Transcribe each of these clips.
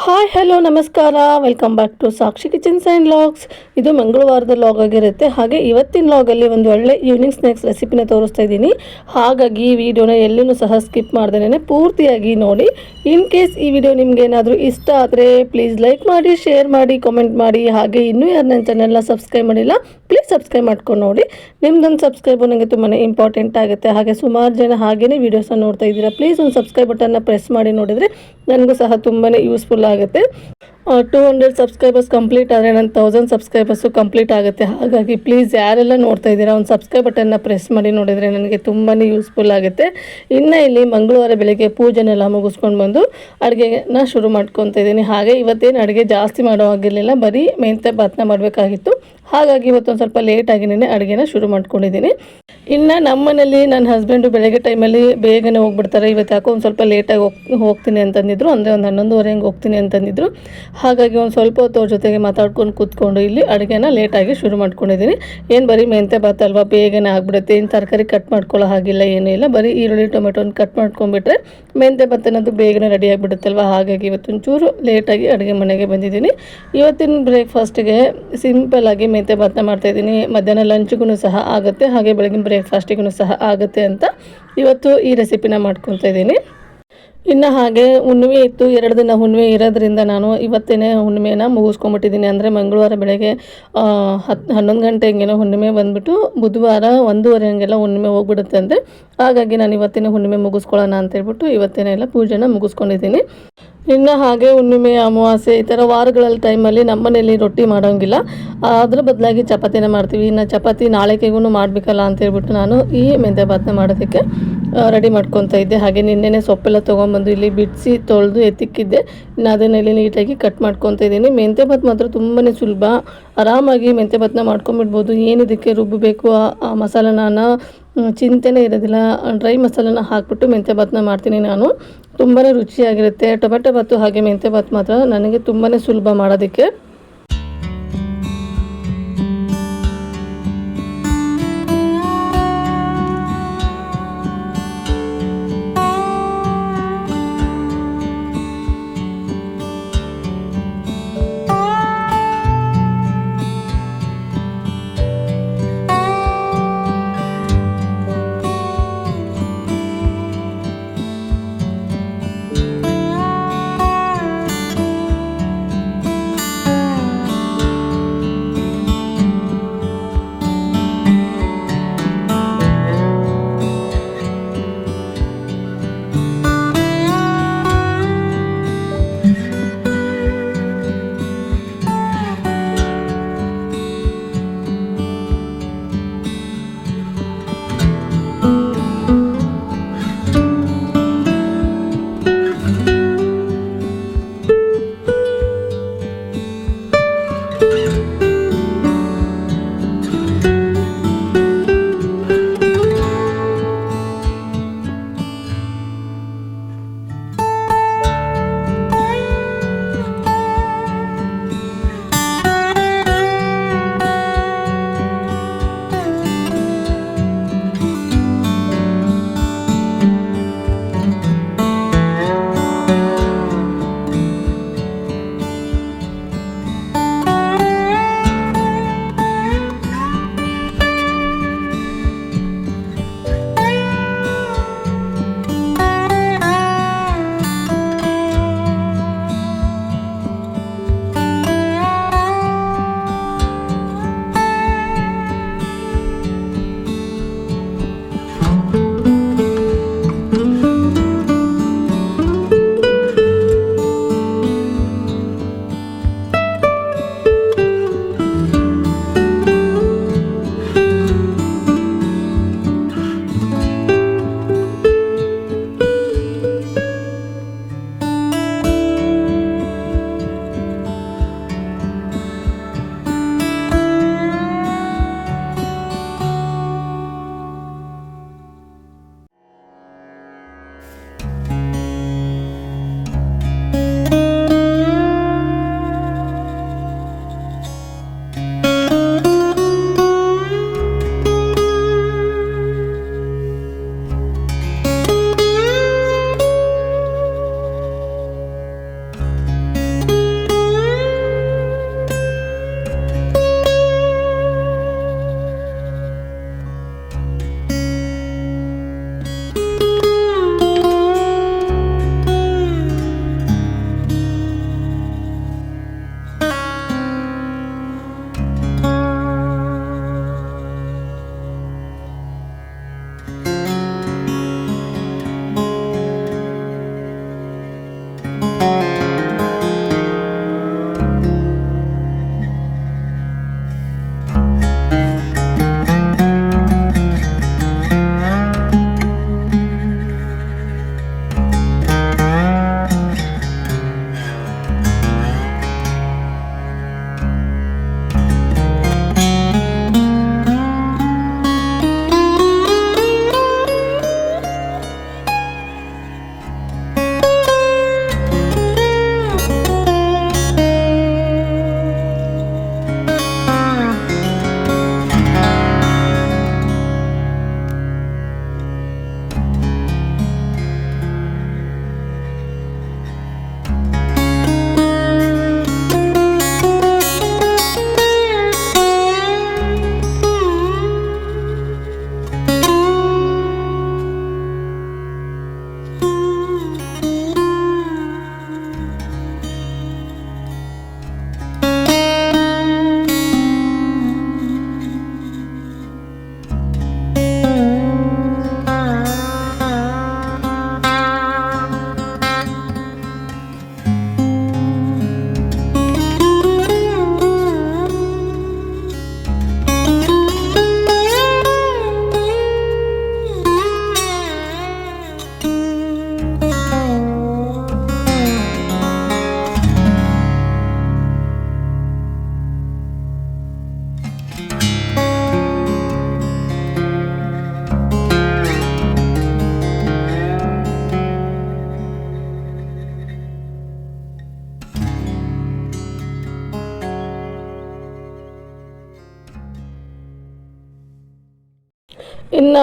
Hi, hello, ನಮಸ್ಕಾರ. Welcome back to Sakshi kitchens and logs ಇದು ಮಂಗಳವಾರದ ಲಾಗ್ ಆಗಿರುತ್ತೆ. ಹಾಗೆ ಇವತ್ತಿನ ಲಾಗಲ್ಲಿ ಒಂದು ಒಳ್ಳೆ ಈವ್ನಿಂಗ್ ಸ್ನ್ಯಾಕ್ಸ್ ರೆಸಿಪಿನ ತೋರಿಸ್ತಾ ಇದ್ದೀನಿ. ಹಾಗಾಗಿ ಈ ವಿಡಿಯೋನ ಎಲ್ಲೂ ಸಹ ಸ್ಕಿಪ್ ಮಾಡ್ದೇನೆ ಪೂರ್ತಿಯಾಗಿ ನೋಡಿ. ಇನ್ ಕೇಸ್ ಈ ವಿಡಿಯೋ ನಿಮ್ಗೆ ಏನಾದರೂ ಇಷ್ಟ ಆದರೆ ಪ್ಲೀಸ್ ಲೈಕ್ ಮಾಡಿ ಶೇರ್ ಮಾಡಿ ಕಾಮೆಂಟ್ ಮಾಡಿ. ಹಾಗೆ ಇನ್ನೂ ಯಾರು ನನ್ನ ಚಾನೆಲ್ನ ಸಬ್ಸ್ಕ್ರೈಬ್ ಮಾಡಿಲ್ಲ ಪ್ಲೀಸ್ ಸಬ್ಸ್ಕ್ರೈಬ್ ಮಾಡ್ಕೊಂಡು ನೋಡಿ. ನಿಮ್ದೊಂದು ಸಬ್ಸ್ಕ್ರೈಬು ನನಗೆ ತುಂಬಾ ಇಂಪಾರ್ಟೆಂಟ್ ಆಗುತ್ತೆ. ಹಾಗೆ ಸುಮಾರು ಜನ ಹಾಗೇನೇ ವೀಡಿಯೋಸ್ನ ನೋಡ್ತಾ ಇದ್ದೀರಾ, ಪ್ಲೀಸ್ ಒಂದು ಸಬ್ಸ್ಕ್ರೈಬ್ ಬಟನ್ನ ಪ್ರೆಸ್ ಮಾಡಿ ನೋಡಿದರೆ ನನಗೂ ಸಹ ತುಂಬಾ ಯೂಸ್ಫುಲ್ ಆಗುತ್ತೆ. ಟೂ ಹಂಡ್ರೆಡ್ ಸಬ್ಸ್ಕ್ರೈಬರ್ಸ್ ಕಂಪ್ಲೀಟ್ ಆದರೆ ನನ್ನ ತೌಸಂಡ್ ಸಬ್ಸ್ಕ್ರೈಬರ್ಸು ಕಂಪ್ಲೀಟ್ ಆಗುತ್ತೆ. ಹಾಗಾಗಿ ಪ್ಲೀಸ್ ಯಾರೆಲ್ಲ ನೋಡ್ತಾ ಇದ್ದೀರಾ, ಒಂದು ಸಬ್ಸ್ಕ್ರೈಬ್ ಬಟನ್ನ ಪ್ರೆಸ್ ಮಾಡಿ ನೋಡಿದರೆ ನನಗೆ ತುಂಬಾ ಯೂಸ್ಫುಲ್ ಆಗುತ್ತೆ. ಇನ್ನು ಇಲ್ಲಿ ಮಂಗಳವಾರ ಬೆಳಗ್ಗೆ ಪೂಜೆನೆಲ್ಲ ಮುಗಿಸ್ಕೊಂಡು ಬಂದು ಅಡುಗೆನ ಶುರು ಮಾಡ್ಕೊತಾ ಇದ್ದೀನಿ. ಹಾಗೆ ಇವತ್ತೇನು ಅಡುಗೆ ಜಾಸ್ತಿ ಮಾಡೋ ಆಗಿರಲಿಲ್ಲ ಬರೀ ಮೆಂತ್ಯ ಭಾತನ ಮಾಡಬೇಕಾಗಿತ್ತು. ಹಾಗಾಗಿ ಇವತ್ತೊಂದು ಸ್ವಲ್ಪ ಲೇಟಾಗಿನೇ ಅಡುಗೆನ ಶುರು ಮಾಡ್ಕೊಂಡಿದ್ದೀನಿ. ಇನ್ನು ನಮ್ಮನೇಲಿ ನನ್ನ ಹಸ್ಬೆಂಡು ಬೆಳಗ್ಗೆ ಟೈಮಲ್ಲಿ ಬೇಗನೆ ಹೋಗ್ಬಿಡ್ತಾರೆ. ಇವತ್ತು ಯಾಕೋ ಒಂದು ಸ್ವಲ್ಪ ಲೇಟಾಗಿ ಹೋಗ್, ಹೋಗ್ತೀನಿ ಅಂತಂದಿದ್ರು. ಅಂದರೆ ಒಂದು ಹನ್ನೊಂದುವರೆ ಹಂಗೆ ಹೋಗ್ತೀನಿ ಅಂತಂದಿದ್ರು. ಹಾಗಾಗಿ ಒಂದು ಸ್ವಲ್ಪ ಹೊತ್ತು ಅವ್ರ ಜೊತೆಗೆ ಮಾತಾಡ್ಕೊಂಡು ಕೂತ್ಕೊಂಡು ಇಲ್ಲಿ ಅಡುಗೆನ ಲೇಟಾಗಿ ಶುರು ಮಾಡ್ಕೊಂಡಿದ್ದೀನಿ ಏನು ಬರೀ ಮೆಂತೆ ಭಾತ್ ಅಲ್ವಾ? ಬೇಗನೆ ಆಗ್ಬಿಡುತ್ತೆ. ಏನು ತರಕಾರಿ ಕಟ್ ಮಾಡ್ಕೊಳ್ಳೋ ಹಾಗಿಲ್ಲ, ಏನೂ ಇಲ್ಲ. ಬರೀ ಈರುಳ್ಳಿ, ಟೊಮೆಟೊನ ಕಟ್ ಮಾಡ್ಕೊಂಡ್ಬಿಟ್ರೆ ಮೆಂತೆ ಭಾತ್ ಅನ್ನೋದು ಬೇಗನೆ ರೆಡಿ ಆಗಿಬಿಡುತ್ತಲ್ವ? ಹಾಗಾಗಿ ಇವತ್ತೊಂಚೂರು ಲೇಟಾಗಿ ಅಡುಗೆ ಮನೆಗೆ ಬಂದಿದ್ದೀನಿ ಇವತ್ತಿನ ಬ್ರೇಕ್ಫಾಸ್ಟಿಗೆ ಸಿಂಪಲ್ಲಾಗಿ ಮೆಂತೆ ಮೆಂತ್ಯ ಭಾತನ ಮಾಡ್ತಾಯಿದ್ದೀನಿ ಮಧ್ಯಾಹ್ನ ಲಂಚ್ಗೂ ಸಹ ಆಗುತ್ತೆ. ಹಾಗೆ ಬೆಳಗಿನ ಬ್ರೇಕ್ಫಾಸ್ಟಿಗೂ ಸಹ ಆಗುತ್ತೆ ಅಂತ ಇವತ್ತು ಈ ರೆಸಿಪಿನ ಮಾಡ್ಕೊತಾ ಇದ್ದೀನಿ. ಇನ್ನು ಹಾಗೆ ಹುಣ್ಣಿಮೆ ಇತ್ತು, ಎರಡು ದಿನ ಹುಣ್ಣಿಮೆ ಇರೋದ್ರಿಂದ ನಾನು ಇವತ್ತೇನೆ ಹುಣ್ಣಿಮೆನ ಮುಗಿಸ್ಕೊಂಬಿಟ್ಟಿದ್ದೀನಿ. ಅಂದರೆ ಮಂಗಳವಾರ ಬೆಳಗ್ಗೆ ಹತ್ತು ಹನ್ನೊಂದು ಗಂಟೆ ಹಿಂಗೇನೋ ಹುಣ್ಣಿಮೆ ಬಂದುಬಿಟ್ಟು ಬುಧವಾರ ಒಂದೂವರೆ ಹಂಗೆಲ್ಲ ಹುಣ್ಣಿಮೆ ಹೋಗ್ಬಿಡುತ್ತೆ ಅಂದರೆ, ಹಾಗಾಗಿ ನಾನು ಇವತ್ತಿನ ಹುಣ್ಣಿಮೆ ಮುಗಿಸ್ಕೊಳ್ಳೋಣ ಅಂತ ಹೇಳ್ಬಿಟ್ಟು ಇವತ್ತೇನೆ ಎಲ್ಲ ಪೂಜೆನ ಮುಗಿಸ್ಕೊಂಡಿದ್ದೀನಿ. ಇನ್ನು ಹಾಗೆ ಹುಣ್ಣಿಮೆ, ಅಮಾವಾಸ್ಯೆ ಈ ಥರ ವಾರಗಳಲ್ಲಿ ಟೈಮಲ್ಲಿ ನಮ್ಮನೇಲಿ ರೊಟ್ಟಿ ಮಾಡೋಂಗಿಲ್ಲ. ಅದ್ರ ಬದಲಾಗಿ ಚಪಾತಿನ ಮಾಡ್ತೀವಿ. ಇನ್ನು ಚಪಾತಿ ನಾಳೆಗೆಗೂ ಮಾಡಬೇಕಲ್ಲ ಅಂತ ಹೇಳ್ಬಿಟ್ಟು ನಾನು ಈ ಮೆಂತ್ಯ ಭಾತ್ನ ಮಾಡೋದಕ್ಕೆ ರೆಡಿ ಮಾಡ್ಕೊತಾ ಇದ್ದೆ. ಹಾಗೆ ನಿನ್ನೆನೆ ಸೊಪ್ಪೆಲ್ಲ ತೊಗೊಂಬಂದು ಇಲ್ಲಿ ಬಿಡಿಸಿ ತೊಳೆದು ಎತ್ತಿಕ್ಕಿದ್ದೆ. ಇನ್ನು ಅದನ್ನೆಲ್ಲಿ ನೀಟಾಗಿ ಕಟ್ ಮಾಡ್ಕೊತಾ ಇದ್ದೀನಿ. ಮೆಂತ್ಯ ಭಾತ್ ಮಾತ್ರ ತುಂಬಾ ಸುಲಭ. ಆರಾಮಾಗಿ ಮೆಂತ್ಯ ಭತ್ನ ಮಾಡ್ಕೊಂಬಿಡ್ಬೋದು. ಏನು ಇದಕ್ಕೆ ರುಬ್ಬಬೇಕು ಆ- ಮಸಾಲನ ಚಿಂತೆನೇ ಇರೋದಿಲ್ಲ. ಡ್ರೈ ಮಸಾಲನ ಹಾಕ್ಬಿಟ್ಟು ಮೆಂತ್ಯ ಭತ್ನ ಮಾಡ್ತೀನಿ ನಾನು. ತುಂಬಾ ರುಚಿಯಾಗಿರುತ್ತೆ. ಟೊಮೆಟೊ ಭಾತು ಹಾಗೆ ಮೆಂತ್ಯ ಭತ್ ಮಾತ್ರ ನನಗೆ ತುಂಬಾ ಸುಲಭ ಮಾಡೋದಕ್ಕೆ.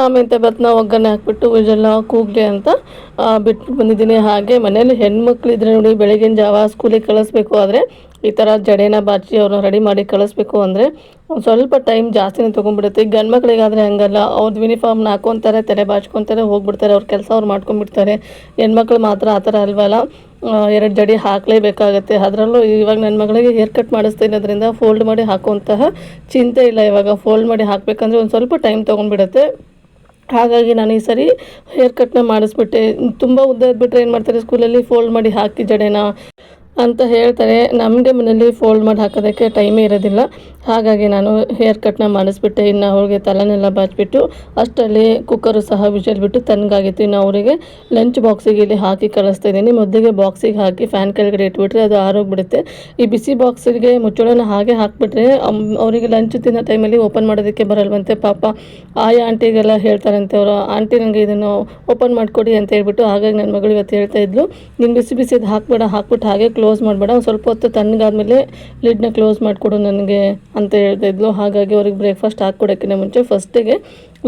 ಇನ್ನು ಬತ್ನ ಒಗ್ಗರಣೆ ಹಾಕ್ಬಿಟ್ಟು ಇದೆಲ್ಲ ಕೂಗ್ಲಿ ಅಂತ ಬಿಟ್ಟು ಬಂದಿದ್ದೀನಿ. ಹಾಗೆ ಮನೇಲಿ ಹೆಣ್ಮಕ್ಳಿದ್ರೆ ನೋಡಿ, ಬೆಳಗಿನ ಜಾವ ಸ್ಕೂಲಿಗೆ ಕಳಿಸ್ಬೇಕು ಆದರೆ ಈ ಥರ ಜಡೆನ ಬಾಚಿ ಅವ್ರನ್ನ ರೆಡಿ ಮಾಡಿ ಕಳಿಸ್ಬೇಕು ಅಂದರೆ ಒಂದು ಸ್ವಲ್ಪ ಟೈಮ್ ಜಾಸ್ತಿನೇ ತೊಗೊಂಡ್ಬಿಡುತ್ತೆ. ಈಗ ಗಂಡು ಮಕ್ಳಿಗಾದರೆ ಹಂಗಲ್ಲ ಅವ್ರದ್ದು ಯೂನಿಫಾರ್ಮ್ನ ಹಾಕೊತಾರೆ ತಲೆ ಬಾಚ್ಕೊತಾರೆ, ಹೋಗ್ಬಿಡ್ತಾರೆ, ಅವ್ರ ಕೆಲಸ ಅವ್ರು ಮಾಡ್ಕೊಂಡ್ಬಿಡ್ತಾರೆ. ಹೆಣ್ಮಕ್ಳು ಮಾತ್ರ ಆ ಥರ ಅಲ್ವಲ್ಲ ಎರಡು ಜಡಿ ಹಾಕಲೇಬೇಕಾಗತ್ತೆ. ಅದರಲ್ಲೂ ಇವಾಗ ನನ್ನ ಮಗಳಿಗೆ ಹೇರ್ ಕಟ್ ಮಾಡಿಸ್ತಿರೋದ್ರಿಂದ ಫೋಲ್ಡ್ ಮಾಡಿ ಹಾಕುವಂತಹ ಚಿಂತೆ ಇಲ್ಲ ಇವಾಗ. ಫೋಲ್ಡ್ ಮಾಡಿ ಹಾಕಬೇಕಂದ್ರೆ ಒಂದು ಸ್ವಲ್ಪ ಟೈಮ್ ತೊಗೊಂಡ್ಬಿಡುತ್ತೆ. ಹಾಗಾಗಿ ನಾನು ಈ ಸರಿ ಹೇರ್ ಕಟ್ನ ಮಾಡಿಸ್ಬಿಟ್ಟೆ. ತುಂಬ ಉದ್ದ ಬಿಟ್ಟರೆ ಏನು ಮಾಡ್ತಾರೆ? ಸ್ಕೂಲಲ್ಲಿ ಫೋಲ್ಡ್ ಮಾಡಿ ಹಾಕಿ ಜಡೆನ ಅಂತ ಹೇಳ್ತಾರೆ. ನಮಗೆ ಮನೇಲಿ ಫೋಲ್ಡ್ ಮಾಡಿ ಹಾಕೋದಕ್ಕೆ ಟೈಮೇ ಇರೋದಿಲ್ಲ. ಹಾಗಾಗಿ ನಾನು ಹೇರ್ ಕಟ್ನ ಮಾಡಿಸ್ಬಿಟ್ಟೆ. ಇನ್ನು ಅವ್ರಿಗೆ ತಲೆನೆಲ್ಲ ಬಾಚಿಬಿಟ್ಟು ಅಷ್ಟರಲ್ಲಿ ಕುಕ್ಕರು ಸಹ ವಿಷಲ್ ಬಿಟ್ಟು ತಣ್ಣಗಾಗಿತ್ತು ಇನ್ನು ಅವರಿಗೆ ಲಂಚ್ ಬಾಕ್ಸಿಗೆ ಇಲ್ಲಿ ಹಾಕಿ ಕಳಿಸ್ತಾ ಇದ್ದೀನಿ ಮೊದಲಿಗೆ ಬಾಕ್ಸಿಗೆ ಹಾಕಿ ಫ್ಯಾನ್ ಕೆಳಗಡೆ ಇಟ್ಬಿಟ್ರೆ ಅದು ಆರೋಗ್ಬಿಡುತ್ತೆ. ಈ ಬಿಸಿ ಬಾಕ್ಸಿಗೆ ಮುಚ್ಚಳನ ಹಾಗೆ ಹಾಕಿಬಿಟ್ರೆ ಅವರಿಗೆ ಲಂಚ್ ತಿನ್ನೋ ಟೈಮಲ್ಲಿ ಓಪನ್ ಮಾಡೋದಕ್ಕೆ ಬರಲ್ವಂತೆ ಪಾಪ. ಆಯಾ ಆಂಟಿಗೆಲ್ಲ ಹೇಳ್ತಾರಂತೆ ಅವರು, ಆಂಟಿ ನನಗೆ ಇದನ್ನು ಓಪನ್ ಮಾಡಿಕೊಡಿ ಅಂತ ಹೇಳ್ಬಿಟ್ಟು ಹಾಗಾಗಿ ನನ್ನ ಮಗಳು ಇವತ್ತು ಹೇಳ್ತಾ ಇದ್ಲು. ನೀನು ಬಿಸಿ ಬಿಸಿದು ಹಾಕ್ಬೇಡ, ಹಾಕ್ಬಿಟ್ಟು ಹಾಗೆ ಕ್ಲೋಸ್ ಮಾಡಬೇಡ. ಒಂದು ಸ್ವಲ್ಪ ಹೊತ್ತು ತಣ್ಣಗಾದ್ಮೇಲೆ ಲಿಡ್ನ ಕ್ಲೋಸ್ ಮಾಡಿಕೊಡು ನನಗೆ ಅಂತ ಹೇಳ್ತಾ ಇದ್ಲು. ಹಾಗಾಗಿ ಅವ್ರಿಗೆ ಬ್ರೇಕ್ಫಾಸ್ಟ್ ಹಾಕ್ಕೊಡೋಕ್ಕಿಂತ ಮುಂಚೆ ಫಸ್ಟಿಗೆ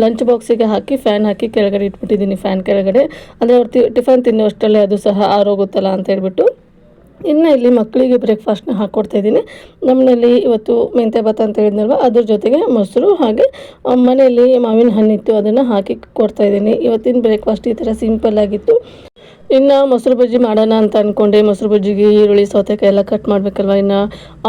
ಲಂಚ್ ಬಾಕ್ಸಿಗೆ ಹಾಕಿ ಫ್ಯಾನ್ ಹಾಕಿ ಕೆಳಗಡೆ ಇಟ್ಬಿಟ್ಟಿದ್ದೀನಿ ಫ್ಯಾನ್ ಕೆಳಗಡೆ. ಅಂದರೆ ಅವ್ರು ಟಿಫನ್ ತಿನ್ನೋ ಅಷ್ಟರಲ್ಲೇ ಅದು ಸಹ ಆರೋಗುತ್ತಲ್ಲ ಅಂತ ಹೇಳ್ಬಿಟ್ಟು. ಇನ್ನು ಇಲ್ಲಿ ಮಕ್ಕಳಿಗೆ ಬ್ರೇಕ್ಫಾಸ್ಟ್ನ ಹಾಕ್ಕೊಡ್ತಾ ಇದ್ದೀನಿ. ನಮ್ಮನೇಲಿ ಇವತ್ತು ಭಾತ ಅಂತ ಹೇಳಿದ್ನಲ್ವ, ಅದ್ರ ಜೊತೆಗೆ ಮೊಸರು ಹಾಗೆ ಮನೆಯಲ್ಲಿ ಮಾವಿನ ಹಣ್ಣಿತ್ತು, ಅದನ್ನು ಹಾಕಿ ಕೊಡ್ತಾ ಇದ್ದೀನಿ. ಇವತ್ತಿನ ಬ್ರೇಕ್ಫಾಸ್ಟ್ ಈ ಥರ ಸಿಂಪಲ್ ಆಗಿತ್ತು. ಇನ್ನು ಮೊಸರು ಬಜ್ಜಿ ಮಾಡೋಣ ಅಂತ ಅಂದ್ಕೊಂಡೆ ಮೊಸರು ಬಜ್ಜಿಗೆ ಈರುಳ್ಳಿ, ಸೌತೆಕಾಯಿ ಎಲ್ಲ ಕಟ್ ಮಾಡಬೇಕಲ್ವ? ಇನ್ನು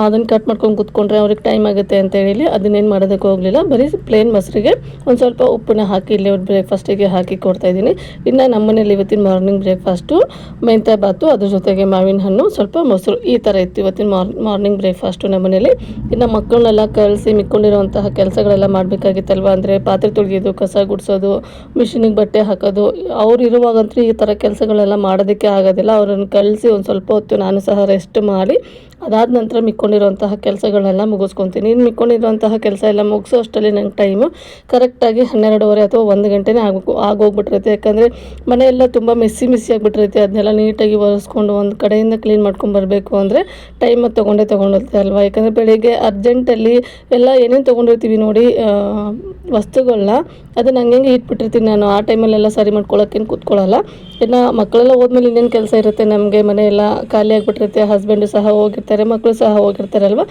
ಅದನ್ನು ಕಟ್ ಮಾಡ್ಕೊಂಡು ಕುತ್ಕೊಂಡ್ರೆ ಅವ್ರಿಗೆ ಟೈಮ್ ಆಗುತ್ತೆ ಅಂತ ಹೇಳಿ ಅದನ್ನೇನು ಮಾಡೋದಕ್ಕೆ ಹೋಗಲಿಲ್ಲ. ಬರೀ ಪ್ಲೇನ್ ಮೊಸರಿಗೆ ಒಂದು ಸ್ವಲ್ಪ ಉಪ್ಪನ್ನ ಹಾಕಿ ಇಲ್ಲಿ ಅವ್ರ ಬ್ರೇಕ್ಫಾಸ್ಟಿಗೆ ಹಾಕಿ ಕೊಡ್ತಾ ಇದ್ದೀನಿ. ಇನ್ನು ನಮ್ಮನೇಲಿ ಇವತ್ತಿನ ಮಾರ್ನಿಂಗ್ ಬ್ರೇಕ್ಫಾಸ್ಟು ಮೆಂತ್ಯ ಬಾತು ಅದ್ರ ಜೊತೆಗೆ ಮಾವಿನ ಹಣ್ಣು, ಸ್ವಲ್ಪ ಮೊಸರು ಈ ಥರ ಇತ್ತು ಇವತ್ತಿನ ಮಾರ್ ಮಾರ್ನಿಂಗ್ ಬ್ರೇಕ್ಫಾಸ್ಟು ನಮ್ಮನೇಲಿ ಇನ್ನು ಮಕ್ಕಳನ್ನೆಲ್ಲ ಕಳಿಸಿ ಮಿಕ್ಕೊಂಡಿರುವಂತಹ ಕೆಲಸಗಳೆಲ್ಲ ಮಾಡಬೇಕಾಗಿತ್ತಲ್ವ? ಅಂದರೆ ಪಾತ್ರೆ ತೊಳೆಯೋದು, ಕಸ ಗುಡಿಸೋದು ಮಿಷಿನಿಗೆ ಬಟ್ಟೆ ಹಾಕೋದು, ಅವ್ರು ಇರುವಾಗಂತೂ ಈ ಥರ ಕೆಲಸಗಳೆಲ್ಲ ಮಾಡೋದಕ್ಕೆ ಆಗೋದಿಲ್ಲ. ಅವ್ರನ್ನ ಕಳಿಸಿ ಒಂದು ಸ್ವಲ್ಪ ಹೊತ್ತು ನಾನು ಸಹ ರೆಸ್ಟ್ ಮಾಡಿ ಅದಾದ ನಂತರ ಮಿಕ್ಕೊಂಡಿರುವಂತಹ ಕೆಲಸಗಳನ್ನೆಲ್ಲ ಮುಗಿಸ್ಕೊತೀನಿ. ಇನ್ನು ಮಿಕ್ಕೊಂಡಿರುವಂತಹ ಕೆಲಸ ಎಲ್ಲ ಮುಗಿಸೋ ಅಷ್ಟರಲ್ಲಿ ನಂಗೆ ಟೈಮು ಕರೆಕ್ಟಾಗಿ ಹನ್ನೆರಡುವರೆ ಅಥವಾ ಒಂದು ಗಂಟೆನೇ ಆಗಬೇಕು ಆಗೋಗ್ಬಿಟ್ಟಿರುತ್ತೆ. ಯಾಕಂದರೆ ಮನೆಯೆಲ್ಲ ತುಂಬ ಮೆಸ್ಸಿ ಮಿಸ್ಸಿ ಆಗಿಬಿಟ್ಟಿರುತ್ತೆ. ಅದನ್ನೆಲ್ಲ ನೀಟಾಗಿ ಒರೆಸ್ಕೊಂಡು ಒಂದು ಕಡೆಯಿಂದ ಕ್ಲೀನ್ ಮಾಡ್ಕೊಂಡು ಬರಬೇಕು ಅಂದರೆ ಟೈಮ್ ತೊಗೊಂಡೇ ತೊಗೊಂಡಿರುತ್ತೆ ಅಲ್ವಾ? ಯಾಕಂದರೆ ಬೆಳಿಗ್ಗೆ ಅರ್ಜೆಂಟಲ್ಲಿ ಎಲ್ಲ ಏನೇನು ತೊಗೊಂಡಿರ್ತೀವಿ ನೋಡಿ ವಸ್ತುಗಳನ್ನ ಅದನ್ನು ಹಂಗೆ ಇಟ್ಬಿಟ್ಟಿರ್ತೀನಿ ನಾನು. ಆ ಟೈಮಲ್ಲೆಲ್ಲ ಸರಿ ಮಾಡ್ಕೊಳ್ಳೋಕ್ಕೇನು ಕೂತ್ಕೊಳ್ಳಲ್ಲ ಇನ್ನು ಮಕ್ಕಳೆಲ್ಲ ಹೋದ್ಮೇಲೆ ಇನ್ನೇನು ಕೆಲಸ ಇರುತ್ತೆ ನಮಗೆ? ಮನೆಯೆಲ್ಲ ಖಾಲಿ ಆಗಿಬಿಟ್ಟಿರುತ್ತೆ. ಹಸ್ಬೆಂಡು ಸಹ ಹೋಗಿರ್ತಾರೆ. ಮಕ್ಕಳು ಸಹ ಹೋಗಿರ್ತಾರಲ್ವ?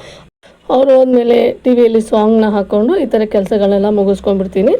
ಅವ್ರು ಹೋದ್ಮೇಲೆ ಟಿ ವಿಯಲ್ಲಿ ಸಾಂಗ್ನ ಹಾಕ್ಕೊಂಡು ಈ ಥರ ಕೆಲಸಗಳನ್ನೆಲ್ಲ ಮುಗಿಸ್ಕೊಂಡ್ಬಿಡ್ತೀನಿ.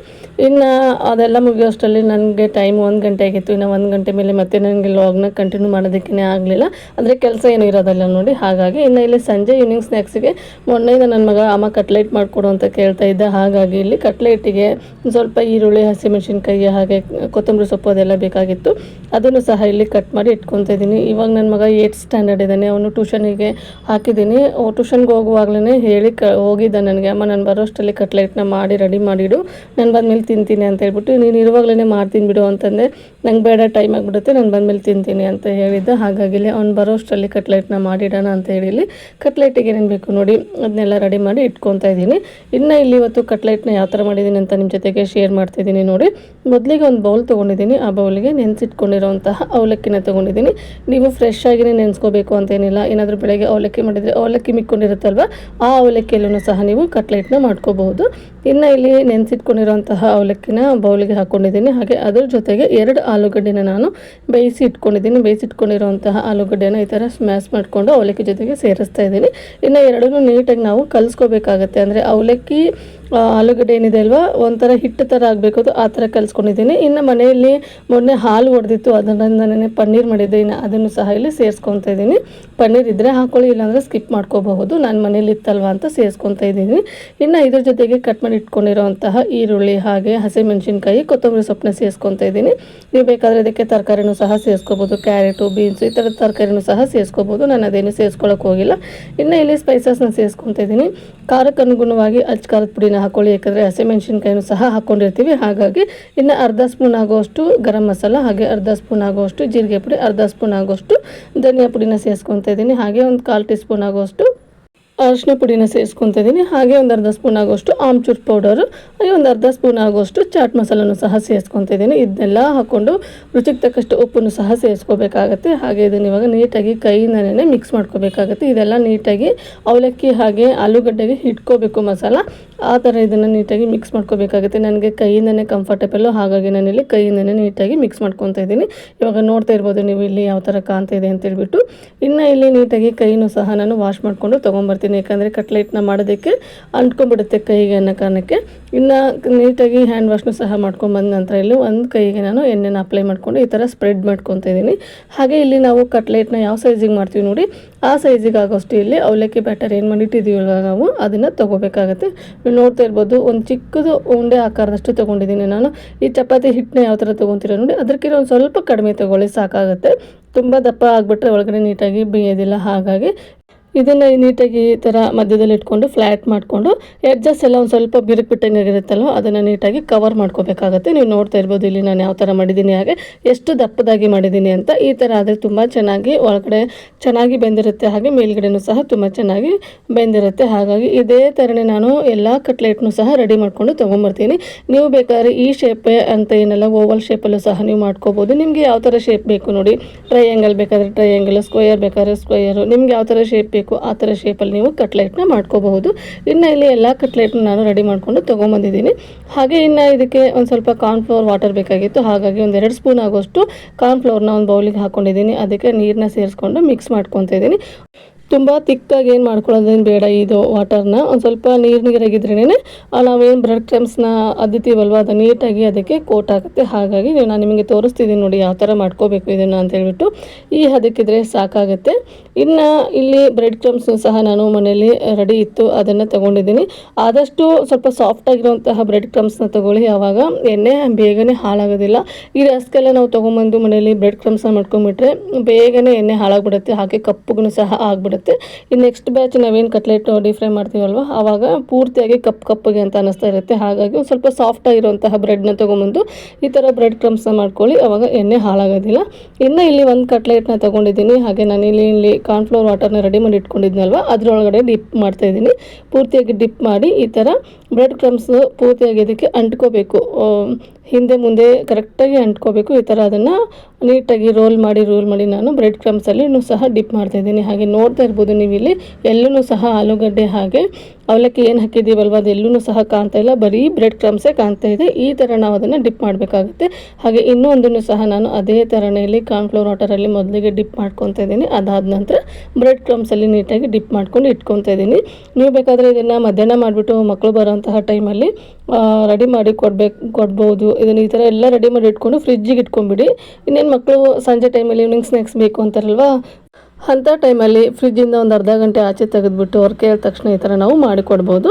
ಇನ್ನು ಅದೆಲ್ಲ ಮುಗಿಯೋಷ್ಟರಲ್ಲಿ ನನಗೆ ಟೈಮ್ ಒಂದು ಗಂಟೆ ಆಗಿತ್ತು. ಇನ್ನು ಒಂದು ಗಂಟೆ ಮೇಲೆ ಮತ್ತೆ ನನಗೆ ಲಾಗ್ನ ಕಂಟಿನ್ಯೂ ಮಾಡೋದಕ್ಕೇ ಆಗಲಿಲ್ಲ. ಅಂದರೆ ಕೆಲಸ ಏನು ಇರೋದಲ್ಲ ನೋಡಿ, ಹಾಗಾಗಿ ಇನ್ನು ಇಲ್ಲಿ ಸಂಜೆ ಈವ್ನಿಂಗ್ ಸ್ನ್ಯಾಕ್ಸಿಗೆ ಮೊನ್ನೆಯಿಂದ ನನ್ನ ಮಗ ಅಮ್ಮ ಕಟ್ಲೆಟ್ ಮಾಡಿಕೊಡು ಅಂತ ಕೇಳ್ತಾ ಇದ್ದ ಹಾಗಾಗಿ ಇಲ್ಲಿ ಕಟ್ಲೆಟಿಗೆ ಸ್ವಲ್ಪ ಈರುಳ್ಳಿ, ಹಸಿಮೆಣಸಿನ್ಕಾಯಿ ಹಾಗೆ ಕೊತ್ತಂಬರಿ ಸೊಪ್ಪು ಅದೆಲ್ಲ ಬೇಕಾಗಿತ್ತು. ಅದನ್ನು ಸಹ ಇಲ್ಲಿ ಕಟ್ ಮಾಡಿ ಇಟ್ಕೊತಾ ಇದ್ದೀನಿ. ಇವಾಗ ನನ್ನ ಮಗ ಏಯ್ಟ್ ಸ್ಟ್ಯಾಂಡರ್ಡ್ ಇದ್ದಾನೆ. ಅವನು ಟ್ಯೂಷನಿಗೆ ಹಾಕಿದ್ದೀನಿ. ಟ್ಯೂಷನ್ಗೆ ಹೋಗುವಾಗಲೇ ಹೇಳಿ ಕ ಹೋಗಿದ್ದ ನನಗೆ, ಅಮ್ಮ, ನಾನು ಬರೋಷ್ಟರಲ್ಲಿ ಕಟ್ಲೆಟ್ನ ಮಾಡಿ, ರೆಡಿ ಮಾಡಿಡು. ನಾನು ಬಂದಮೇಲೆ ತಿಂತೀನಿ ಅಂತ ಹೇಳ್ಬಿಟ್ಟು, ನೀನು ಇರುವಾಗಲೇ ಮಾಡ್ತೀನಿ ಬಿಡು ಅಂತಂದೆ. ನಂಗೆ ಬೇಡ, ಟೈಮ್ ಆಗಿಬಿಡುತ್ತೆ, ನಾನು ಬಂದಮೇಲೆ ತಿಂತೀನಿ ಅಂತ ಹೇಳಿದ್ದ. ಹಾಗಾಗಿ ಅವ್ನು ಬರೋಷ್ಟರಲ್ಲಿ ಕಟ್ಲೆಟ್ನ ಮಾಡಿಡೋಣ ಅಂತ ಹೇಳಿ ಕಟ್ಲೆಟಿಗೆ ಏನೇನು ಬೇಕು ನೋಡಿ ಅದನ್ನೆಲ್ಲ ರೆಡಿ ಮಾಡಿ ಇಟ್ಕೊತಾ ಇದ್ದೀನಿ. ಇನ್ನು ಇಲ್ಲಿ ಇವತ್ತು ಕಟ್ಲೆಟ್ನ ಯಾವ ಥರ ಮಾಡಿದ್ದೀನಿ ಅಂತ ನಿಮ್ಮ ಜೊತೆಗೆ ಶೇರ್ ಮಾಡ್ತಿದ್ದೀನಿ ನೋಡಿ. ಮೊದಲಿಗೆ ಒಂದು ಬೌಲ್ ತೊಗೊಂಡಿದ್ದೀನಿ. ಆ ಬೌಲಿಗೆ ನೆನೆಸಿಟ್ಕೊಂಡಿರೋಂತಹ ಅವಲಕ್ಕಿನ ತೊಗೊಂಡಿದ್ದೀನಿ. ನೀವು ಫ್ರೆಶ್ ಆಗಿನೇ ನೆನೆಸ್ಕೋಬೇಕು ಅಂತೇನಿಲ್ಲ ಏನಾದರೂ ಬೆಳಗ್ಗೆ ಅವಲಕ್ಕಿ ಮಾಡಿದರೆ ಅವಲಕ್ಕಿ ಮಿಕ್ಕೊಂಡಿರುತ್ತಲ್ವ, ಆ ಅವಲಕ್ಕಿಯಲ್ಲೂ ಸಹ ನೀವು ಕಟ್ಲೆಟ್ನ ಮಾಡ್ಕೋಬಹುದು. ಇನ್ನು ಇಲ್ಲಿ ನೆನೆಸಿಟ್ಕೊಂಡಿರುವಂತಹ ಅವಲಕ್ಕಿನ ಬೌಲಿಗೆ ಹಾಕ್ಕೊಂಡಿದ್ದೀನಿ ಹಾಗೆ ಅದ್ರ ಜೊತೆಗೆ ಎರಡು ಆಲೂಗಡ್ಡೆನ ನಾನು ಬೇಯಿಸಿ ಇಟ್ಕೊಂಡಿದ್ದೀನಿ. ಬೇಯಿಸಿಟ್ಕೊಂಡಿರೋಂತಹ ಆಲೂಗಡ್ಡೆನ ಈ ಥರ ಸ್ಮ್ಯಾಶ್ ಮಾಡಿಕೊಂಡು ಅವಲಕ್ಕಿ ಜೊತೆಗೆ ಸೇರಿಸ್ತಾ ಇದ್ದೀನಿ. ಇನ್ನು ಎರಡನ್ನೂ ನೀಟಾಗಿ ನಾವು ಕಲಿಸ್ಕೋಬೇಕಾಗತ್ತೆ. ಅಂದರೆ ಅವಲಕ್ಕಿ ಆಲೂಗಡ್ಡೆ ಏನಿದೆ ಅಲ್ವಾ? ಒಂಥರ ಹಿಟ್ಟು ಥರ ಆಗಬೇಕು. ಅದು ಆ ಥರ ಕಲಿಸ್ಕೊಂಡಿದ್ದೀನಿ. ಇನ್ನು ಮನೆಯಲ್ಲಿ ಮೊನ್ನೆ ಹಾಲು ಹೊಡೆದಿತ್ತು ಅದರಿಂದ ನಾನೇ ಪನ್ನೀರ್ ಮಾಡಿದ್ದೆ. ಇನ್ನು ಅದನ್ನು ಸಹ ಇಲ್ಲಿ ಸೇರಿಸ್ಕೊತಾ ಇದ್ದೀನಿ. ಪನ್ನೀರ್ ಇದ್ರೆ ಹಾಕೊಳ್ಳಿ, ಇಲ್ಲಾಂದರೆ ಸ್ಕಿಪ್ ಮಾಡ್ಕೋಬಹುದು. ನಾನು ಮನೇಲಿ ಇತ್ತಲ್ವ ಅಂತ ಸೇರಿಸ್ಕೊತಾ ಇದ್ದೀನಿ. ಇನ್ನು ಇದ್ರ ಜೊತೆಗೆ ಕಟ್ ಮಾಡಿ ಇಟ್ಕೊಂಡಿರೋಂತಹ ಈರುಳ್ಳಿ ಹಾಗೆ ಹಸಿಮೆಣಸಿನ್ಕಾಯಿ, ಕೊತ್ತಂಬರಿ ಸೊಪ್ಪನ್ನ ಸೇರಿಸ್ಕೊತಾ ಇದ್ದೀನಿ. ನೀವು ಬೇಕಾದರೆ ಇದಕ್ಕೆ ತರಕಾರಿನೂ ಸಹ ಸೇರಿಸ್ಕೋಬೋದು ಕ್ಯಾರೆಟು, ಬೀನ್ಸು, ಈ ಥರದ ತರಕಾರಿನೂ ಸಹ ಸೇರಿಸ್ಕೋಬೋದು ನಾನು ಅದೇನು ಸೇರಿಸ್ಕೊಳ್ಳೋಕೆ ಹೋಗಿಲ್ಲ. ಇನ್ನು ಇಲ್ಲಿ ಸ್ಪೈಸಸ್ನ ಸೇರಿಸ್ಕೊತಾ ಇದ್ದೀನಿ. ಖಾರಕ್ಕೆ ಅನುಗುಣವಾಗಿ ಅಚ್ಚ ಖಾರದ ಪುಡಿನ ಹಾಕೊಳ್ಳಿ, ಯಾಕಂದರೆ ಹಸಿಮೆಣಸಿನ್ಕಾಯಿನೂ ಸಹ ಹಾಕ್ಕೊಂಡಿರ್ತೀವಿ ಹಾಗಾಗಿ ಇನ್ನು ಅರ್ಧ ಸ್ಪೂನ್ ಆಗೋಷ್ಟು ಗರಂ ಮಸಾಲ ಹಾಗೆ ಅರ್ಧ ಸ್ಪೂನ್ ಆಗೋಷ್ಟು ಜೀರಿಗೆ ಪುಡಿ, ಅರ್ಧ ಸ್ಪೂನ್ ಆಗೋಷ್ಟು ಧನಿಯಾ ಪುಡಿನ ಸೇರಿಸ್ಕೊತಾ ಇದ್ದೀನಿ. ಹಾಗೆ ಒಂದು ಕಾಲು ಟೀ ಸ್ಪೂನ್ ಆಗೋಷ್ಟು ಅರಿಶಿನ ಪುಡಿನ ಸೇರಿಸ್ಕೊತಿದ್ದೀನಿ. ಹಾಗೆ ಒಂದು ಅರ್ಧ ಸ್ಪೂನ್ ಆಗೋಷ್ಟು ಆಮ್ಚೂರ್ ಪೌಡರು ಹಾಗೆ ಒಂದು ಅರ್ಧ ಸ್ಪೂನ್ ಆಗೋಷ್ಟು ಚಾಟ್ ಮಸಾಲನ್ನು ಸಹ ಸೇರಿಸ್ಕೊತಿದ್ದೀನಿ. ಇದನ್ನೆಲ್ಲ ಹಾಕ್ಕೊಂಡು ರುಚಿಗೆ ತಕ್ಕಷ್ಟು ಉಪ್ಪನ್ನು ಸಹ ಸೇರಿಸ್ಕೋಬೇಕಾಗತ್ತೆ. ಹಾಗೆ ಇದನ್ನು ಇವಾಗ ನೀಟಾಗಿ ಕೈಯಿಂದನೇ ಮಿಕ್ಸ್ ಮಾಡ್ಕೋಬೇಕಾಗತ್ತೆ. ಇದೆಲ್ಲ ನೀಟಾಗಿ ಅವಲಕ್ಕಿ ಹಾಗೆ ಆಲೂಗಡ್ಡೆಗೆ ಇಟ್ಕೋಬೇಕು ಮಸಾಲ. ಆ ಥರ ಇದನ್ನು ನೀಟಾಗಿ ಮಿಕ್ಸ್ ಮಾಡ್ಕೋಬೇಕಾಗುತ್ತೆ. ನನಗೆ ಕೈಯಿಂದನೇ ಕಂಫರ್ಟೇಬಲ್ಲು ಹಾಗಾಗಿ ನಾನಿಲ್ಲಿ ಕೈಯಿಂದನೇ ನೀಟಾಗಿ ಮಿಕ್ಸ್ ಮಾಡ್ಕೊತಾ ಇದ್ದೀನಿ ಇವಾಗ ನೋಡ್ತಾ ಇರ್ಬೋದು ನೀವು ಇಲ್ಲಿ ಯಾವ ಥರ ಕಾಣ್ತಾ ಇದೆ ಅಂತ ಹೇಳ್ಬಿಟ್ಟು ಇನ್ನು ಇಲ್ಲಿ ನೀಟಾಗಿ ಕೈನೂ ಸಹ ನಾನು ವಾಶ್ ಮಾಡಿಕೊಂಡು ತೊಗೊಂಬರ್ತೀನಿ. ಯಾಕಂದರೆ ಕಟ್ಲೆಟ್ನ ಮಾಡೋದಕ್ಕೆ ಅಂಟ್ಕೊಂಡ್ಬಿಡುತ್ತೆ ಕೈಗೆ ಅನ್ನೋ ಕಾರಣಕ್ಕೆ. ಇನ್ನು ನೀಟಾಗಿ ಹ್ಯಾಂಡ್ ವಾಶ್ನು ಸಹ ಮಾಡ್ಕೊಂಡು ಬಂದ ನಂತರ ಇಲ್ಲಿ ಒಂದು ಕೈಗೆ ನಾನು ಎಣ್ಣೆನ ಅಪ್ಲೈ ಮಾಡಿಕೊಂಡು ಈ ಥರ ಸ್ಪ್ರೆಡ್ ಮಾಡ್ಕೊತಾ ಇದ್ದೀನಿ. ಹಾಗೆ ಇಲ್ಲಿ ನಾವು ಕಟ್ಲೆಟ್ನ ಯಾವ ಸೈಜಿಗೆ ಮಾಡ್ತೀವಿ ನೋಡಿ, ಆ ಸೈಜಿಗೆ ಆಗೋಷ್ಟು ಇಲ್ಲಿ ಅವಲಕ್ಕಿ ಬ್ಯಾಟರ್ ಏನು ಮಾಡಿಟ್ಟಿದ್ದೀವಲ್ಲ ನಾವು, ಅದನ್ನು ತೊಗೋಬೇಕಾಗತ್ತೆ. ನೀವು ನೋಡ್ತಾ ಇರ್ಬೋದು, ಒಂದು ಚಿಕ್ಕದು ಉಂಡೆ ಆಕಾರದಷ್ಟು ತೊಗೊಂಡಿದ್ದೀನಿ ನಾನು. ಈ ಚಪಾತಿ ಹಿಟ್ಟನ್ನ ಯಾವ ಥರ ತೊಗೊತೀರ ನೋಡಿ ಅದಕ್ಕಿಂತ ಒಂದು ಸ್ವಲ್ಪ ಕಡಿಮೆ ತೊಗೊಳ್ಳಿ ಸಾಕಾಗುತ್ತೆ. ತುಂಬ ದಪ್ಪ ಆಗಿಬಿಟ್ರೆ ಒಳಗಡೆ ನೀಟಾಗಿ ಬೇಯೋದಿಲ್ಲ, ಹಾಗಾಗಿ ಇದನ್ನು ನೀಟಾಗಿ ಈ ಥರ ಮಧ್ಯದಲ್ಲಿ ಇಟ್ಕೊಂಡು ಫ್ಲ್ಯಾಟ್ ಮಾಡಿಕೊಂಡು ಎಡ್ಜಸ್ ಎಲ್ಲ ಒಂದು ಸ್ವಲ್ಪ ಬಿರುಕು ಬಿಟ್ಟಂಗೆ ಇರುತ್ತಲ್ವ ಅದನ್ನು ನೀಟಾಗಿ ಕವರ್ ಮಾಡ್ಕೋಬೇಕಾಗತ್ತೆ. ನೀವು ನೋಡ್ತಾ ಇರ್ಬೋದು, ಇಲ್ಲಿ ನಾನು ಯಾವ ಥರ ಮಾಡಿದ್ದೀನಿ ಹಾಗೆ ಎಷ್ಟು ದಪ್ಪದಾಗಿ ಮಾಡಿದ್ದೀನಿ ಅಂತ. ಈ ಥರ ಆದರೆ ತುಂಬ ಚೆನ್ನಾಗಿ ಒಳಗಡೆ ಚೆನ್ನಾಗಿ ಬೆಂದಿರುತ್ತೆ, ಹಾಗೆ ಮೇಲ್ಗಡೆನೂ ಸಹ ತುಂಬ ಚೆನ್ನಾಗಿ ಬೆಂದಿರುತ್ತೆ. ಹಾಗಾಗಿ ಇದೇ ಥರನೇ ನಾನು ಎಲ್ಲ ಕಟ್ಲೆಟ್ನೂ ಸಹ ರೆಡಿ ಮಾಡಿಕೊಂಡು ತೊಗೊಂಬರ್ತೀನಿ. ನೀವು ಬೇಕಾದ್ರೆ ಈ ಶೇಪ್ ಅಂತ ಏನಲ್ಲ ಓವಲ್ ಶೇಪಲ್ಲೂ ಸಹ ನೀವು ಮಾಡ್ಕೋಬೋದು. ನಿಮಗೆ ಯಾವ ಥರ ಶೇಪ್ ಬೇಕು ನೋಡಿ. ಟ್ರಯಾಂಗಲ್ ಬೇಕಾದರೆ ಟ್ರಯಾಂಗಲ್ ಸ್ಕ್ವೇರ್ ಬೇಕಾದ್ರೆ ಸ್ಕ್ವಯರು ನಿಮ್ಗೆ ಯಾವ ಥರ ಶೇಪ್ ಬೇಕು, ಆ ಥರ ಶೇಪಲ್ಲಿ ನೀವು ಕಟ್ಲೆಟ್ನ ಮಾಡ್ಕೋಬಹುದು. ಇನ್ನು ಇಲ್ಲಿ ಎಲ್ಲ ಕಟ್ಲೆಟ್ನ ನಾನು ರೆಡಿ ಮಾಡಿಕೊಂಡು ತೊಗೊಂಬಂದಿದ್ದೀನಿ. ಹಾಗೆ ಇನ್ನು ಇದಕ್ಕೆ ಒಂದು ಸ್ವಲ್ಪ ಕಾರ್ನ್ಫ್ಲವರ್ ವಾಟರ್ ಬೇಕಾಗಿತ್ತು. ಹಾಗಾಗಿ ಒಂದು ಎರಡು ಸ್ಪೂನ್ ಆಗೋಷ್ಟು ಕಾರ್ನ್ಫ್ಲವರ್ನ ಒಂದು ಬೌಲಿಗೆ ಹಾಕ್ಕೊಂಡಿದ್ದೀನಿ ಅದಕ್ಕೆ ನೀರನ್ನ ಸೇರಿಸ್ಕೊಂಡು ಮಿಕ್ಸ್ ಮಾಡ್ಕೊತಾ ಇದ್ದೀನಿ ತುಂಬ ತಿಕ್ಕಾಗಿ ಏನು ಮಾಡ್ಕೊಳ್ಳೋದೇನು ಬೇಡ ಇದು ವಾಟರ್ನ ಒಂದು ಸ್ವಲ್ಪ ನೀರು ನೀರಾಗಿದ್ರೇ ನಾವೇನು ಬ್ರೆಡ್ ಕ್ರಮ್ಸ್ನ ಅದಿತೀವಲ್ವ ಅದು ನೀಟಾಗಿ ಅದಕ್ಕೆ ಕೋಟ್ ಆಗುತ್ತೆ ಹಾಗಾಗಿ ನಾನು ನಿಮಗೆ ತೋರಿಸ್ತಿದ್ದೀನಿ ನೋಡಿ ಯಾವ ಥರ ಮಾಡ್ಕೋಬೇಕು ಇದನ್ನು ಅಂತ ಹೇಳಿಬಿಟ್ಟು. ಈ ಹದಕ್ಕಿದ್ರೆ ಸಾಕಾಗುತ್ತೆ. ಇನ್ನು ಇಲ್ಲಿ ಬ್ರೆಡ್ ಕ್ರಮ್ಸ್ ಸಹ ನಾನು ಮನೆಯಲ್ಲಿ ರೆಡಿ ಇತ್ತು, ಅದನ್ನು ತೊಗೊಂಡಿದ್ದೀನಿ. ಆದಷ್ಟು ಸ್ವಲ್ಪ ಸಾಫ್ಟ್ ಆಗಿರುವಂತಹ ಬ್ರೆಡ್ ಕ್ರಮ್ಸ್ನ ತೊಗೊಳ್ಳಿ. ಆವಾಗ ಎಣ್ಣೆ ಬೇಗನೆ ಹಾಳಾಗೋದಿಲ್ಲ. ಈ ರಸ್ಕೆಲ್ಲ ನಾವು ತೊಗೊಂಬಂದು ಮನೆಯಲ್ಲಿ ಬ್ರೆಡ್ ಕ್ರಮ್ಸ್ನ ಮಾಡ್ಕೊಂಬಿಟ್ರೆ ಬೇಗನೆ ಎಣ್ಣೆ ಹಾಳಾಗ್ಬಿಡುತ್ತೆ. ಹಾಗೆ ಕಪ್ಪುಗೂ ಸಹ ಆಗ್ಬಿಡುತ್ತೆ. ಈ ನೆಕ್ಸ್ಟ್ ಬ್ಯಾಚ್ ನಾವೇನು ಕಟ್ಲೆಟ್ ಡೀಪ್ ಫ್ರೈ ಮಾಡ್ತೀವಲ್ವ ಆವಾಗ ಪೂರ್ತಿಯಾಗಿ ಕಪ್ ಕಪ್ಪಗೆ ಅಂತ ಅನ್ನಿಸ್ತಾ ಇರುತ್ತೆ. ಹಾಗಾಗಿ ಒಂದು ಸ್ವಲ್ಪ ಸಾಫ್ಟ್ ಆಗಿರುವಂತಹ ಬ್ರೆಡ್ನ ತೊಗೊಂಬಂದು ಈ ಥರ ಬ್ರೆಡ್ ಕ್ರಮ್ಸ್ನ ಮಾಡ್ಕೊಳ್ಳಿ ಆವಾಗ ಎಣ್ಣೆ ಹಾಳಾಗೋದಿಲ್ಲ. ಇನ್ನು ಇಲ್ಲಿ ಒಂದು ಕಟ್ಲೆಟ್ನ ತೊಗೊಂಡಿದ್ದೀನಿ. ಹಾಗೆ ನಾನು ಇಲ್ಲಿ ಇಲ್ಲಿ ಕಾರ್ನ್ಫ್ಲೋರ್ ವಾಟರ್ನ ರೆಡಿ ಮಾಡಿ ಇಟ್ಕೊಂಡಿದ್ನಲ್ವ, ಅದರೊಳಗಡೆ ಡಿಪ್ ಮಾಡ್ತಾ ಇದ್ದೀನಿ. ಪೂರ್ತಿಯಾಗಿ ಡಿಪ್ ಮಾಡಿ ಈ ಥರ ಬ್ರೆಡ್ ಕ್ರಮ್ಸ್ ಪೂರ್ತಿಯಾಗಿ ಇದಕ್ಕೆ ಅಂಟ್ಕೋಬೇಕು. ಹಿಂದೆ ಮುಂದೆ ಕರೆಕ್ಟಾಗಿ ಅಂಟ್ಕೋಬೇಕು. ಈ ಥರ ಅದನ್ನು ನೀಟಾಗಿ ರೋಲ್ ಮಾಡಿ ರೋಲ್ ಮಾಡಿ ನಾನು ಬ್ರೆಡ್ ಕ್ರಮ್ಸಲ್ಲಿ ಸಹ ಡಿಪ್ ಮಾಡ್ತಾ ಇದ್ದೀನಿ. ಹಾಗೆ ನೋಡ್ತಾ ಇರ್ಬೋದು ನೀವು ಇಲ್ಲಿ ಎಲ್ಲೂ ಸಹ ಆಲೂಗಡ್ಡೆ ಹಾಗೆ, ಅವಲಕ್ಕಿ ಏನು ಹಾಕಿದ್ದೀವಲ್ವ ಅದೆಲ್ಲೂ ಸಹ ಕಾಣ್ತಾ ಇಲ್ಲ. ಬರೀ ಬ್ರೆಡ್ ಕ್ರಮ್ಸೇ ಕಾಣ್ತಾ ಇದೆ. ಈ ಥರ ನಾವು ಅದನ್ನು ಡಿಪ್ ಮಾಡಬೇಕಾಗುತ್ತೆ. ಹಾಗೆ ಇನ್ನೊಂದನ್ನು ಸಹ ನಾನು ಅದೇ ಥರನೇ ಕಾರ್ನ್ಫ್ಲೋರ್ ವಾಟರಲ್ಲಿ ಮೊದಲಿಗೆ ಡಿಪ್ ಮಾಡ್ಕೊತಾ ಇದ್ದೀನಿ. ಅದಾದ ನಂತರ ಬ್ರೆಡ್ ಕ್ರಮ್ಸಲ್ಲಿ ನೀಟಾಗಿ ಡಿಪ್ ಮಾಡ್ಕೊಂಡು ಇಟ್ಕೊತಾ ಇದ್ದೀನಿ. ನೀವು ಬೇಕಾದರೆ ಇದನ್ನು ಮಧ್ಯಾಹ್ನ ಮಾಡಿಬಿಟ್ಟು ಮಕ್ಕಳು ಬರೋಂತಹ ಟೈಮಲ್ಲಿ ರೆಡಿ ಮಾಡಿ ಕೊಡಬೇಕು, ಕೊಡ್ಬೋದು. ಇದನ್ನು ಈ ಥರ ಎಲ್ಲ ರೆಡಿ ಮಾಡಿ ಇಟ್ಕೊಂಡು ಫ್ರಿಜ್ಜಿಗೆ ಇಟ್ಕೊಂಬಿಡಿ ಇನ್ನೇನು ಮಕ್ಕಳು ಸಂಜೆ ಟೈಮಲ್ಲಿ ಈವ್ನಿಂಗ್ ಸ್ನ್ಯಾಕ್ಸ್ ಬೇಕು ಅಂತಾರಲ್ವಾ? ಅಂಥ ಟೈಮಲ್ಲಿ ಫ್ರಿಜ್ಜಿಂದ ಒಂದು ಅರ್ಧ ಗಂಟೆ ಆಚೆ ತೆಗೆದುಬಿಟ್ಟು ಅವ್ರು ಕೇಳಿದ ತಕ್ಷಣ ಈ ಥರ ನಾವು ಮಾಡಿಕೊಡ್ಬೋದು.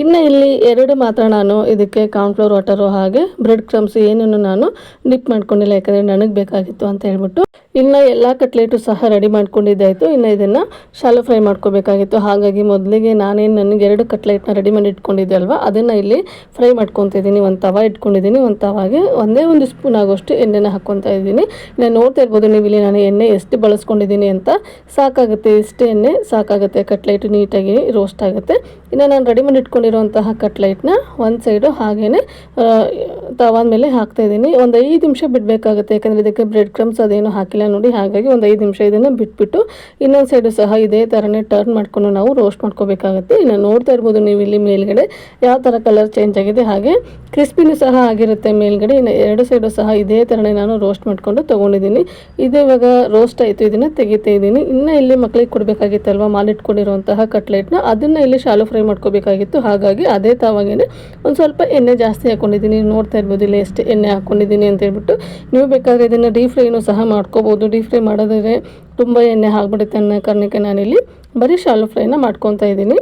ಇನ್ನು ಇಲ್ಲಿ ಎರಡು ಮಾತ್ರ ನಾನು ಇದಕ್ಕೆ ಕಾರ್ನ್ಫ್ಲೋರ್ ವಾಟರು ಹಾಗೆ ಬ್ರೆಡ್ ಕ್ರಮ್ಸ್ ಏನನ್ನು ನಾನು ಡಿಪ್ ಮಾಡ್ಕೊಂಡಿಲ್ಲ, ಯಾಕಂದರೆ ನನಗೆ ಬೇಕಾಗಿತ್ತು ಅಂತ ಹೇಳ್ಬಿಟ್ಟು. ಇನ್ನು ಎಲ್ಲ ಕಟ್ಲೆಟು ಸಹ ರೆಡಿ ಮಾಡ್ಕೊಂಡಿದ್ದಾಯಿತು. ಇನ್ನು ಇದನ್ನು ಶಾಲೋ ಫ್ರೈ ಮಾಡ್ಕೋಬೇಕಾಗಿತ್ತು. ಹಾಗಾಗಿ ಮೊದಲಿಗೆ ನಾನೇನು ನನಗೆ ಎರಡು ಕಟ್ಲೆಟ್ನ ರೆಡಿ ಮಾಡಿ ಇಟ್ಕೊಂಡಿದ್ದೆ ಅಲ್ವಾ? ಅದನ್ನು ಇಲ್ಲಿ ಫ್ರೈ ಮಾಡ್ಕೊತಿದ್ದೀನಿ. ಒಂದು ತವ ಇಟ್ಕೊಂಡಿದ್ದೀನಿ. ಒಂದು ತವಾಗೆ ಒಂದೇ ಒಂದು ಸ್ಪೂನ್ ಆಗೋಷ್ಟು ಎಣ್ಣೆನ ಹಾಕ್ಕೊತಾ ಇದ್ದೀನಿ. ನಾನು ನೋಡ್ತಾ ಇರ್ಬೋದು ನೀವು ಇಲ್ಲಿ ನಾನು ಎಣ್ಣೆ ಎಷ್ಟು ಬಳಸ್ಕೊಂಡಿದ್ದೀನಿ ಅಂತ. ಸಾಕಾಗುತ್ತೆ. ಇಷ್ಟು ಎಣ್ಣೆ ಸಾಕಾಗುತ್ತೆ. ಕಟ್ಲೆಟ್ ನೀಟಾಗಿ ರೋಸ್ಟ್ ಆಗುತ್ತೆ. ಇನ್ನು ನಾನು ರೆಡಿ ಮಾಡಿ ಇಟ್ಕೊಂಡಿರುವಂತಹ ಕಟ್ಲೆಟ್ನ ಒಂದು ಸೈಡು ಹಾಗೇ ತವಾದ ಮೇಲೆ ಹಾಕ್ತಾ ಇದ್ದೀನಿ. ಒಂದು ಐದು ನಿಮಿಷ ಬಿಡಬೇಕಾಗುತ್ತೆ. ಯಾಕಂದರೆ ಇದಕ್ಕೆ ಬ್ರೆಡ್ ಕ್ರಮ್ಸ್ ಅದೇನು ಹಾಕಿಲ್ಲ. ನೋಡಿ ಹಾಗಾಗಿ ಒಂದು ಐದು ನಿಮಿಷ ಇದನ್ನು ಬಿಟ್ಬಿಟ್ಟು ಇನ್ನೊಂದು ಸೈಡು ಸಹ ಇದೇ ಥರನೇ ಟರ್ನ್ ಮಾಡ್ಕೊಂಡು ನಾವು ರೋಸ್ಟ್ ಮಾಡ್ಕೋಬೇಕಾಗುತ್ತೆ. ಇನ್ನು ನೋಡ್ತಾ ಇರ್ಬೋದು ನೀವು ಇಲ್ಲಿ ಮೇಲ್ಗಡೆ ಯಾವ ಥರ ಕಲರ್ ಚೇಂಜ್ ಆಗಿದೆ. ಹಾಗೆ ಕ್ರಿಸ್ಪಿನೂ ಸಹ ಆಗಿರುತ್ತೆ ಮೇಲ್ಗಡೆ. ಇನ್ನು ಎರಡು ಸೈಡು ಸಹ ಇದೇ ಥರನೇ ನಾನು ರೋಸ್ಟ್ ಮಾಡ್ಕೊಂಡು ತೊಗೊಂಡಿದ್ದೀನಿ. ಇದೇ ಇವಾಗ ರೋಸ್ಟ್ ಆಯಿತು, ಇದನ್ನು ತೆಗಿತಾ ಇದ್ದೀನಿ. ಇನ್ನು ಇಲ್ಲಿ ಮಕ್ಕಳಿಗೆ ಕೊಡಬೇಕಾಗಿತ್ತಲ್ವ ಮಾಡಿಟ್ಕೊಂಡಿರುವಂತಹ ಕಟ್ಲೆಟ್ನ ಅದನ್ನು ಇಲ್ಲಿ ಶಾಲು ಫ್ರೈ ಮಾಡ್ಕೋಬೇಕಾಗಿತ್ತು. ಹಾಗಾಗಿ ಅದೇ ತಾವಾಗೇನೆ ಒಂದು ಸ್ವಲ್ಪ ಎಣ್ಣೆ ಜಾಸ್ತಿ ಹಾಕ್ಕೊಂಡಿದ್ದೀನಿ ನೋಡ್ತಾ ಇರ್ಬೋದು, ಇಲ್ಲಿ ಎಷ್ಟು ಎಣ್ಣೆ ಹಾಕ್ಕೊಂಡಿದ್ದೀನಿ ಅಂತ ಹೇಳ್ಬಿಟ್ಟು. ನೀವು ಬೇಕಾದ್ರೆ ಇದನ್ನು ಡೀಪ್ ಫ್ರೈನೂ ಸಹ ಮಾಡ್ಕೋಬೋದು ಡೀಪ್ ಫ್ರೈ ಮಾಡೋದಾದರೆ ತುಂಬ ಎಣ್ಣೆ ಆಗ್ಬಿಡುತ್ತೆ ಅನ್ನೋ ಕಾರಣಕ್ಕೆ ನಾನಿಲ್ಲಿ ಬರೀ ಶಾಲು ಫ್ರೈನ ಮಾಡ್ಕೊತಾ ಇದ್ದೀನಿ.